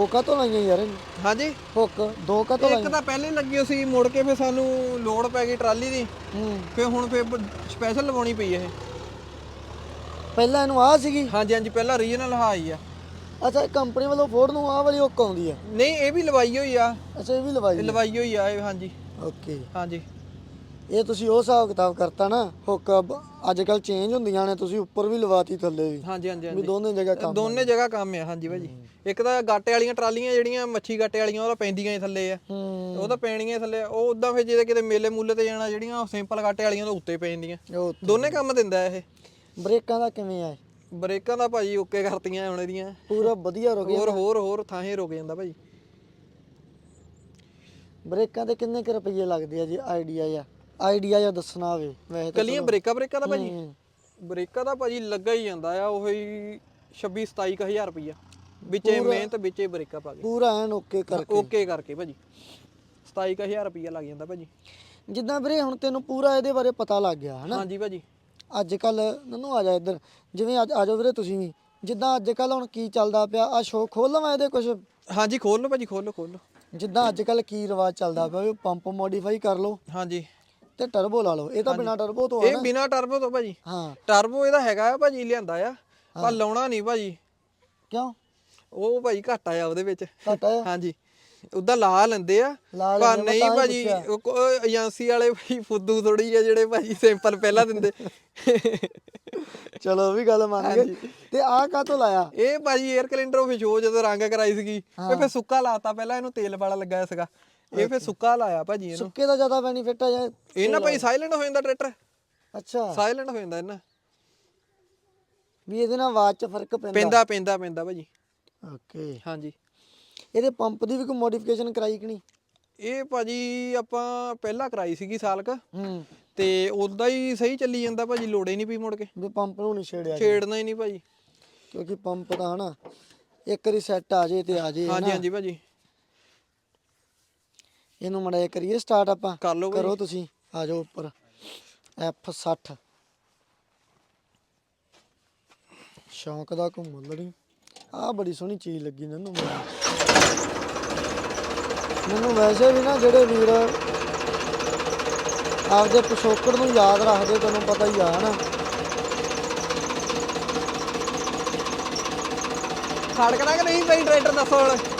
ਹੋਕਾ ਤੋਂ ਲਾਈਆਂ ਯਾਰ ਇਹਨੂੰ। ਹਾਂਜੀ। ਹੁੱਕ ਦੋ ਕਾ ਤੋਂ ਇੱਕ ਲਾਈਆਂ। ਤਾਂ ਪਹਿਲੇ ਲੱਗੀ ਸੀ ਮੁੜ ਕੇ ਫਿਰ ਸਾਨੂੰ ਲੋਡ ਪੈ ਗਈ ਟਰਾਲੀ ਦੀ। ਹੂੰ। ਫਿਰ ਹੁਣ ਫਿਰ ਸਪੈਸ਼ਲ ਲਵਾਉਣੀ ਪਈ ਇਹ। ਪਹਿਲਾਂ ਇਹਨੂੰ ਆ ਸੀਗੀ? ਹਾਂਜੀ ਹਾਂਜੀ ਪਹਿਲਾਂ ਰੀਜਨਲ ਹਾਈ ਆ। ਅੱਛਾ ਇਹ ਕੰਪਨੀ ਵੱਲੋਂ ਫੋਰਡ ਨੂੰ ਆਹ ਵਾਲੀ ਹੁੱਕ ਆਉਂਦੀ ਆ? ਨਹੀਂ ਇਹ ਵੀ ਲਵਾਈ ਹੋਈ ਆ। ਅੱਛਾ ਇਹ ਵੀ ਲਵਾਈ ਇਹ ਲਵਾਈ ਹੋਈ ਆ ਇਹ ਹਾਂਜੀ। ਓਕੇ ਹਾਂਜੀ। ਇਹ ਤੁਸੀਂ ਉਹ ਹਿਸਾਬ ਕਿਤਾਬ ਕਰਤਾ ਨਾ ਹੁੱਕ ਅੱਜ ਕੱਲ ਚੇਂਜ ਹੁੰਦੀਆਂ ਨੇ ਤੁਸੀਂ ਉੱਪਰ ਵੀ ਲਵਾਤੀ ਥੱਲੇ ਵੀ। ਹਾਂਜੀ ਹਾਂਜੀ ਵੀ ਹਾਂਜੀ। ਦੋਨੇ ਜਗ੍ਹਾ ਕੰਮ ਦੋਨੇ ਜਗ੍ਹਾ ਕੰਮ ਆ ਹਾਂਜੀ ਭਾਜੀ। ਇੱਕ ਤਾਂ ਗਾਟੇ ਵਾਲੀਆਂ ਟਰਾਲੀਆਂ ਜਿਹੜੀਆਂ ਮੱਛੀ ਗਾਟੇ ਵਾਲੀਆਂ ਉਹ ਤਾਂ ਪੈਂਦੀਆਂ ਹੀ ਥੱਲੇ ਆ। ਹੂੰ। ਉਹ ਤਾਂ ਪੈਣੀਆਂ ਹੀ ਥੱਲੇ ਆ। ਉਹ ਉਦਾਂ ਫਿਰ ਜਿਹਦੇ ਕਿਤੇ ਮੇਲੇ ਮੂਲੇ ਤੇ ਜਾਣਾ ਜਿਹੜੀਆਂ ਸਿੰਪਲ ਗਾਟੇ ਵਾਲੀਆਂ ਉਹ ਉੱਤੇ ਪੈ ਜਾਂਦੀਆਂ ਉਹ ਦੋਨੇ ਕੰਮ ਦਿੰਦਾ ਇਹ। ਬ੍ਰੇਕਾਂ ਦਾ ਕਿਵੇਂ ਆ ਇਹ? ਬ੍ਰੇਕਾਂ ਦਾ ਭਾਜੀ ਓਕੇ ਕਰਤੀਆਂ ਹੁਣ ਇਹਦੀਆਂ। ਪੂਰਾ ਵਧੀਆ ਰੁਕ ਗਿਆ ਹੋਰ ਹੋਰ ਹੋਰ ਥਾਂਹੇ ਰੁਕ ਜਾਂਦਾ ਭਾਜੀ। ਬ੍ਰੇਕਾਂ ਤੇ ਕਿੰਨੇ ਕੁ ਰੁਪਏ ਲੱਗਦੇ ਆ ਜੀ ਆਈਡੀਆ ਜਾਂ ਆਈਡੀਆ ਜਾਂ ਦੱਸਣਾ ਹੋਵੇ ਵੈਸੇ ਤਾਂ ਕੱਲੀਆਂ ਬ੍ਰੇਕਾਂ ਬ੍ਰੇਕਾਂ ਦਾ ਭਾਜੀ? ਹੂੰ। ਬ੍ਰੇਕਾਂ ਦਾ ਭਾਜੀ ਲੱਗਾ ਹੀ ਜਾਂਦਾ ਆ ਉਹੀ 26 27000 ਰੁਪਈਆ। ਵਿੱਚੇ ਮਿਹਨਤ ਵਿੱਚੇ ਬ੍ਰੇਕਾਂ ਪਾ ਕੇ। ਪੂਰਾ ਐਨ ਓਕੇ ਕਰਕੇ। ਓਕੇ ਕਰਕੇ ਭਾਜੀ। 27000 ਰੁਪਈਆ ਲੱਗ ਜਾਂਦਾ ਭਾਜੀ। ਜਿੱਦਾਂ ਵੀਰੇ ਹੁਣ ਤੈਨੂੰ ਪੂਰਾ ਇਹਦੇ ਬਾਰੇ ਪਤਾ ਲੱਗ ਗਿਆ ਹਨਾ? ਹਾਂਜੀ ਭਾਜੀ। ਅੱਜ ਕੱਲ ਨਨੂ ਆ ਜਾ ਇੱਧਰ। ਜਿਵੇਂ ਅੱਜ ਆ ਜਾਓ ਵੀਰੇ ਤੁਸੀਂ ਵੀ। ਜਿੱਦਾਂ ਅੱਜ ਕੱਲ ਹੁਣ ਕੀ ਚੱਲਦਾ ਪਿਆ ਆ ਸ਼ੋਅ ਖੋਲ ਲਵਾਂ ਇਹਦੇ ਕੁਝ ਹਾਂਜੀ ਖੋਲ ਲਓ ਭਾਜੀ ਖੋਲ ਲਓ ਖੋਲ ਲਓ। ਜਿੱਦਾਂ ਅੱਜ ਕੱਲ ਕੀ ਰਿਵਾਜ ਚੱਲਦਾ ਪਿਆ ਵੀ ਪੰਪ ਮੋਡੀਫਾਈ ਕਰ ਲਓ। ਹਾਂਜੀ। ਤੇ ਟਰਬੋ ਲਾ ਲਓ। ਇਹ ਤਾਂ ਬਿਨਾ ਟਰਬੋ ਤੋਂ ਆ ਇਹ ਨਾ। ਬਿਨਾ ਟਰਬੋ ਤੋਂ ਭਾਜੀ। ਹਾਂ। ਟਰਬੋ ਇਹਦਾ ਹੈਗਾ ਆ ਭਾਜੀ ਲਿਆਂਦਾ ਆ। ਪਰ ਲਾਉਣਾ ਨਹੀਂ ਭਾਜੀ। ਕਿਉਂ? ਉਹ ਭਾਜੀ ਘੱਟ ਆ ਉਹਦੇ ਵਿੱਚ। ਘਟਾ ਆ? ਹਾਂਜੀ। ਉਦਾਂ ਲਾ ਲੈਂਦੇ ਆ। ਪਰ ਨਹੀਂ ਤਾਂ ਭਾਜੀ ਏਜੰਸੀ ਵਾਲੇ ਭਾਈ ਫੁੱਦੂ ਥੋੜੀ ਆ ਜਿਹੜੇ ਭਾਜੀ ਸਿੰਪਲ ਪਹਿਲਾਂ ਦਿੰਦੇ। ਚਲੋ ਵੀ ਗੱਲ ਮੰਨ ਗਏ। ਤੇ ਆਹ ਕਾ ਤੋਂ ਲਾਇਆ? ਇਹ ਭਾਜੀ 에ਅਰ ਕੈਲੰਡਰ ਉਹ ਜੋ ਜਦੋਂ ਰੰਗ ਕਰਾਈ ਸੀਗੀ ਇਹ ਫਿਰ ਸੁੱਕਾ ਲਾਤਾ ਪਹਿਲਾਂ ਇਹਨੂੰ ਤੇਲ ਵਾਲਾ ਲੱਗਾ ਸੀਗਾ। ਇਹ ਫਿਰ ਸੁੱਕਾ ਲਾਇਆ ਭਾਜੀ ਇਹਨੂੰ। ਸੁੱਕੇ ਦਾ ਜ਼ਿਆਦਾ ਬੈਨੀਫਿਟ ਆ ਜਾਂ ਇਹ ਨਾ ਭਾਈ ਸਾਇਲੈਂਟ ਹੋ ਜਾਂਦਾ ਟਰੈਕਟਰ ਅੱਛਾ। ਸਾਇਲੈਂਟ ਹੋ ਜਾਂਦਾ ਇਹਨਾਂ। ਵੀ ਇਹਦੇ ਨਾਲ ਆਵਾਜ਼ 'ਚ ਫ਼ਰਕ ਪੈਂਦਾ। ਪੈਂਦਾ ਪੈਂਦਾ ਪੈਂਦਾ ਭਾਜੀ। ਓਕੇ। ਹਾਂਜੀ। ਇਹਦੇ ਪੰਪ ਦੀ ਵੀ ਕੋਈ ਮੋਡੀਫਿਕੇਸ਼ਨ ਕਰਾਈ ਕਿ ਨਹੀਂ? ਇਹ ਭਾਜੀ ਆਪਾਂ ਪਹਿਲਾਂ ਕਰਾਈ ਸੀਗੀ ਸਾਲ ਕ। ਹੂੰ। ਤੇ ਉਦਾਂ ਹੀ ਸਹੀ ਚੱਲੀ ਜਾਂਦਾ ਭਾਜੀ ਲੋੜੇ ਨਹੀਂ ਪਈ ਮੁੜ ਕੇ। ਵੀ ਪੰਪ ਨੂੰ ਨਹੀਂ ਛੇੜਿਆ ਛੇੜਨਾ ਹੀ ਨਹੀਂ ਭਾਜੀ। ਕਿਉਂਕਿ ਪੰਪ ਤਾਂ ਹਨਾ ਇੱਕ ਵਾਰੀ ਸੈੱਟ ਆ ਜੇ ਤੇ ਆ ਜੇ ਹਾਂਜੀ ਹਾਂਜੀ ਭਾਜੀ। ਇਹਨੂੰ ਮੜਾ ਕਰੀਏ ਸਟਾਰਟ ਆਪਾਂ। ਕਰ ਲਓ ਭਾਜੀ ਕਰੋ ਤੁਸੀਂ ਆ ਜਾਓ ਉੱਪਰ। F60 ਸ਼ੌਂਕ ਦਾ ਮੁੱਲ ਨਹੀਂ ਆ ਬੜੀ ਸੋਹਣੀ ਚੀਜ਼ ਲੱਗੀ ਮੈਨੂੰ। ਮੈਨੂੰ ਵੈਸੇ ਵੀ ਨਾ ਜਿਹੜੇ ਵੀਰ ਆਪਦੇ ਪਿਛੋਕੜ ਨੂੰ ਯਾਦ ਰੱਖਦੇ ਤੁਹਾਨੂੰ ਪਤਾ ਹੀ ਆ ਹਨਾ? ਖੜਕਣਾ ਕਿ ਨਹੀਂ ਭਾਈ ਟਰੈਕਟਰ ਦੱਸੋ ਹੁਣ?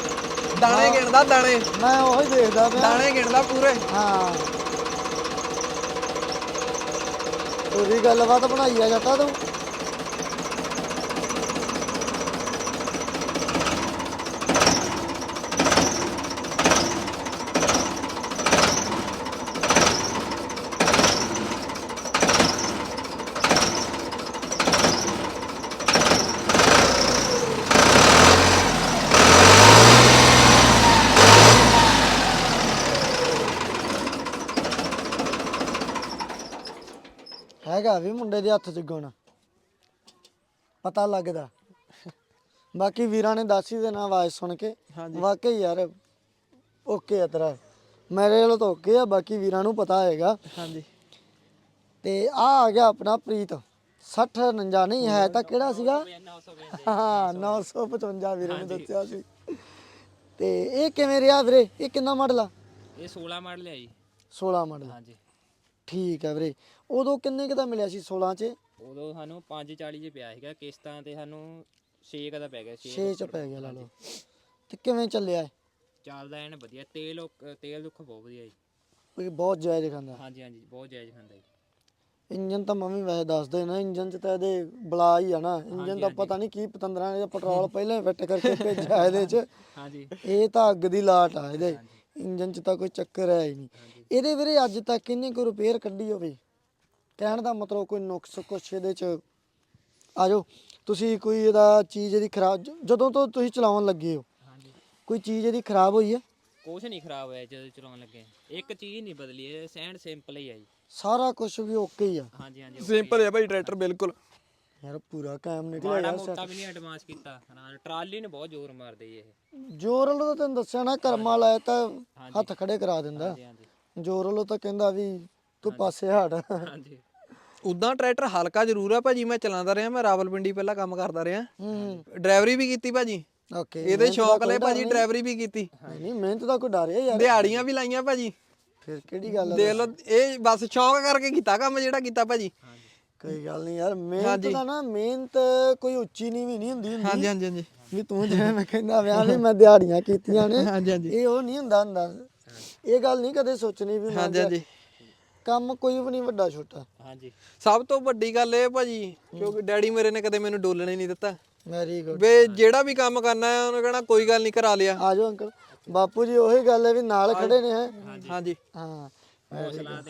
ਦਾਣੇ ਗਿਣਦਾ ਦਾਣੇ। ਮੈਂ ਉਹੀ ਦੇਖਦਾ ਪਿਆ। ਦਾਣੇ ਗਿਣਦਾ ਪੂਰੇ। ਹਾਂ। ਪੂਰੀ ਗੱਲਬਾਤ ਬਣਾਈ ਆ ਜੱਟਾ ਤੂੰ। ਹੈਗਾ ਵੀ ਮੁੰਡੇ ਦੇ ਹੱਥ 'ਚ ਗੁਣ। ਪਤਾ ਲੱਗਦਾ। ਬਾਕੀ ਵੀਰਾਂ ਨੇ ਦੱਸ ਹੀ ਦੇਣਾ ਆਵਾਜ਼ ਸੁਣ ਕੇ। ਹਾਂਜੀ। ਵਾਕਈ ਯਾਰ ਓਕੇ ਆ ਤੇਰਾ। ਮੇਰੇ ਵੱਲੋਂ ਤਾਂ ਓਕੇ ਆ ਬਾਕੀ ਵੀਰਾਂ ਨੂੰ ਪਤਾ ਹੈਗਾ। ਹਾਂਜੀ। ਤੇ ਆ ਆ ਗਿਆ ਆਪਣਾ ਪ੍ਰੀਤ। 60 49 ਨਹੀਂ ਹੈ ਤਾਂ ਕਿਹੜਾ ਸੀਗਾ? ਹਾਂ 955 ਵੀਰੇ ਨੇ ਦੱਸਿਆ ਸੀ। ਤੇ ਇਹ ਕਿਵੇਂ ਰਿਹਾ ਵੀਰੇ? ਇਹ ਕਿੰਨਾ ਮਾਡਲ ਆ? ਇਹ 16 ਮਾਡਲ ਹੈ ਜੀ। 16 ਮਾਡਲ। ਹਾਂਜੀ। ਠੀਕ ਹੈ ਵੀਰੇ। ਉਦੋਂ ਕਿੰਨੇ ਕੁ ਦਾ ਮਿਲਿਆ ਸੀ 16 ਚ? ਉਦੋਂ ਸਾਨੂੰ 540 ਚ ਪਿਆ ਸੀਗਾ ਕਿਸ਼ਤਾਂ ਤੇ ਸਾਨੂੰ 6 ਦਾ ਪੈ ਗਿਆ 6 6 ਚ ਪੈ ਗਿਆ ਲਾ ਲਓ। ਤੇ ਕਿਵੇਂ ਚੱਲਿਆ ਇਹ? ਚੱਲਦਾ ਐਨ ਵਧੀਆ ਤੇਲ ਉਹ- ਤੇਲ ਦੁੱਖ ਬਹੁਤ ਵਧੀਆ ਜੀ। ਇਹ ਬਹੁਤ ਜਾਇਜ਼ ਖਾਂਦਾ ਹਾਂਜੀ ਹਾਂਜੀ ਬਹੁਤ ਜਾਇਜ਼ ਖਾਂਦਾ ਜੀ। ਇੰਜਨ ਤਾਂ ਮੰਮੀ ਵੈਸੇ ਦੱਸਦੇ ਨਾ ਇੰਜਨ ਚ ਤਾਂ ਇਹਦੇ ਬਲਾ ਹੀ ਆ ਨਾ। ਇੰਜਨ ਦਾ ਪਤਾ ਨਹੀਂ ਕੀ ਪਤੰਦਰਾਂ ਨੇ ਪੈਟਰੋਲ ਪਹਿਲਾਂ ਹੀ ਫਿੱਟ ਕਰਕੇ ਭੇਜਿਆ ਇਹਦੇ ਚ। ਹਾਂਜੀ। ਇਹ ਤਾਂ ਅੱਗ ਦੀ ਲਾਟ ਆ ਇਹਦੇ। ਇੰਜਨ ਚ ਤਾਂ ਕੋਈ ਚੱਕਰ ਹੈ ਹੀ ਨਹੀਂ। ਇਹਦੇ ਵੀਰੇ ਅੱਜ ਤੱਕ ਕਿੰਨੀ ਕੁ ਰਿਪੇਅਰ ਕੱਢੀ ਹੋਵੇ? ਕਹਿਣ ਦਾ ਮਤਲਬ ਕੋਈ ਨੁਕਸ ਕੁਛ ਇਹਦੇ ਚ। ਆਜੋ ਤੁਸੀਂ ਕੋਈ ਇਹਦਾ ਚੀਜ਼ ਇਹਦੀ ਖਰਾਬ ਜਦੋਂ ਤੋਂ ਤੁਸੀਂ ਚਲਾਉਣ ਲੱਗੇ ਹੋ ਹਾਂਜੀ। ਕੋਈ ਚੀਜ਼ ਇਹਦੀ ਖਰਾਬ ਹੋਈ ਹੈ? ਕੁਛ ਨਹੀਂ ਖਰਾਬ ਹੋਇਆ ਜਦੋਂ ਚਲਾਉਣ ਲੱਗੇ। ਇੱਕ ਚੀਜ਼ ਨਹੀਂ ਬਦਲੀ ਇਹ ਸੈਂਡ ਸਿੰਪਲ ਹੀ ਹੈ ਜੀ। ਸਾਰਾ ਕੁਝ ਵੀ ਓਕੇ ਹੀ ਆ। ਹਾਂਜੀ ਹਾਂਜੀ ਸਿੰਪਲ ਹੈ ਭਾਈ ਟਰੈਕਟਰ ਬਿਲਕੁਲ। ਯਾਰ ਪੂਰਾ ਕਾਇਮ ਨਿਕਲਿਆ ਮਾੜਾ ਯਾਰ ਮੋਟਾ ਵੀ ਨਹੀਂ ਐਡਵਾਂਸ ਕੀਤਾ। ਹਾਂ ਟਰਾਲੀ ਨੇ ਬਹੁਤ ਜ਼ੋਰ ਮਾਰਦੇ ਜੀ ਇਹ। ਜੋਰ ਵੱਲੋਂ ਤਾਂ ਤੈਨੂੰ ਦੱਸਿਆ ਨਾ ਕਰਮਾ ਲਾਇਆ ਤਾਂ ਹੱਥ ਖੜੇ ਕਰਾ ਦਿੰਦਾ। ਹਾਂਜੀ ਹਾਂਜੀ। ਜੋਰ ਵੱਲੋਂ ਤਾਂ ਕਹਿੰਦਾ ਵੀ ਤੂੰ ਪਾਸੇ ਹਟ। ਹਾਂਜੀ। ਉਦਾਂ ਟਰੈਕਟਰ ਹਲਕਾ ਜ਼ਰੂਰ ਆ ਭਾਜੀ ਮੈਂ ਚਲਾਉਂਦਾ ਰਿਹਾ ਮੈਂ ਰਾਵਲਪਿੰਡੀ ਪਹਿਲਾਂ ਕੰਮ ਕਰਦਾ ਰਿਹਾ। ਹੂੰ। ਡਰਾਈਵਰੀ ਵੀ ਕੀਤੀ ਭਾਜੀ। ਓਕੇ ਇਹਦੇ ਸ਼ੌਕ ਲਈ ਭਾਜੀ ਡਰਾਈਵਰੀ ਵੀ ਕੀਤੀ। ਨਹੀਂ ਨਹੀਂ ਮਿਹਨਤ ਦਾ ਕੋਈ ਡਰ ਹੈ ਯਾਰ। ਦਿਹਾੜੀਆਂ ਵੀ ਲਾਈਆਂ ਭਾਜੀ। ਫਿਰ ਕਿਹੜੀ ਗੱਲ ਆ ਦੇਖ ਲਓ ਇਹ ਬਸ ਸ਼ੌਕ ਕਰਕੇ ਕੀਤਾ ਕੰਮ ਜਿਹੜਾ ਕੀਤਾ ਭਾਜੀ। ਕੋਈ ਗੱਲ ਨਹੀਂ ਯਾਰ ਮਿਹਨਤ ਦਾ ਨਾ ਮਿਹਨਤ ਕੋਈ ਉੱਚੀ ਨਹੀਂ ਵੀ ਨਹੀਂ ਹੁੰਦੀ ਹੁੰਦੀ। ਹਾਂਜੀ ਹਾਂਜੀ ਹਾਂਜੀ। ਵੀ ਤੂੰ ਜਿਵੇਂ ਮੈਂ ਕਹਿੰਦਾ ਵਿਆਹ ਵੀ ਮੈਂ ਦਿਹਾੜੀਆਂ ਕੀਤੀਆਂ ਨੇ ਹਾਂਜੀ ਹਾਂਜੀ। ਇਹ ਉਹ ਨਹੀਂ ਹੁੰਦਾ ਹੁੰਦਾ। ਇਹ ਗੱਲ ਨਹੀਂ ਕਦੇ ਸੋਚਣੀ ਵੀ ਹਾਂਜੀ ਹਾਂਜੀ। ਕੰਮ ਕੋਈ ਵੀ ਨਹੀਂ ਵੱਡਾ ਛੋਟਾ। ਹਾਂਜੀ। ਸਭ ਤੋਂ ਵੱਡੀ ਗੱਲ ਇਹ ਭਾਜੀ ਕਿਉਂਕਿ ਡੈਡੀ ਮੇਰੇ ਨੇ ਕਦੇ ਮੈਨੂੰ ਡੋਲਣ ਹੀ ਨਹੀਂ ਦਿੱਤਾ। ਵੈਰੀ ਗੁੱਡ ਵੇ ਜਿਹੜਾ ਵੀ ਕੰਮ ਕਰਨਾ ਹੈ ਉਹਨੇ ਕਹਿਣਾ ਕੋਈ ਗੱਲ ਨਹੀਂ ਕਰਾ ਲਿਆ। ਆ ਜਾਓ ਅੰਕਲ। ਬਾਪੂ ਜੀ ਉਹੀ ਗੱਲ ਹੈ ਵੀ ਨਾਲ ਖੜੇ ਨੇ ਹੈ? ਹਾਂਜੀ। ਹਾਂ।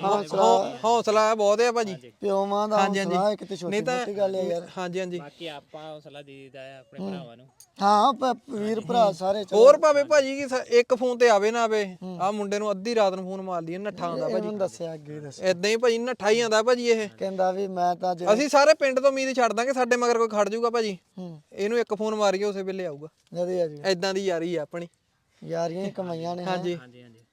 ਹੌ- ਹੌਸਲਾ ਬਹੁਤ ਹੈ ਭਾਜੀ। ਪਿਓਵਾਂ ਦਾ ਹੌਸਲਾ ਇੱਕ ਤੇ ਛੋਟੀ ਨਹੀਂ ਤਾਂ ਮੋਟੀ ਗੱਲ ਹੈ ਯਾਰ। ਹਾਂਜੀ ਹਾਂਜੀ। ਬਾਕੀ ਆਪਾਂ ਹੌਸਲਾ ਦੇ ਦਿੱਤਾ ਹੈ ਆਪਣੇ ਭਰਾਵਾਂ ਨੂੰ। ਹਾਂ ਵੀਰ ਭਰਾ ਸਾਰੇ ਚਲੋ। ਹੋਰ ਭਾਵੇਂ ਭਾਜੀ ਕਿ ਸ- ਇੱਕ ਫੋਨ ਤੇ ਆਵੇ ਨਾ ਆਵੇ ਆ ਮੁੰਡੇ ਨੂੰ ਅੱਧੀ ਰਾਤ ਨੂੰ ਫੋਨ ਮਾਰ ਲਈਏ ਨੱਠਾ ਆਉਂਦਾ ਭਾਜੀ। ਇਹਨੂੰ ਦੱਸਿਆ ਅੱਗੇ ਦੱਸ ਇਦਾਂ ਹੀ ਭਾਜੀ ਨੱਠਾ ਹੀ ਆਉਂਦਾ ਭਾਜੀ ਇਹ। ਕਹਿੰਦਾ ਵੀ ਮੈਂ ਤਾਂ ਜੇ ਅਸੀਂ ਸਾਰੇ ਪਿੰਡ ਤੋਂ ਉਮੀਦ ਛੱਡ ਦਾਂਗੇ ਸਾਡੇ ਮਗਰ ਕੋਈ ਖੜ ਜਾਊਗਾ ਭਾਜੀ। ਹੂੰ। ਇਹਨੂੰ ਇੱਕ ਫੋਨ ਮਾਰੀਏ ਉਸੇ ਵੇਲੇ ਆਊਗਾ। ਵਧੀਆ ਜੀ। ਇਦਾਂ ਦੀ ਯਾਰੀ ਆ ਆਪਣੀ। ਯਾਰੀਆਂ ਹੀ ਕਮਾਈਆਂ ਨੇ ਹੈਂ। ਹਾਂਜੀ ਹਾਂਜੀ। ਹਾਂਜੀ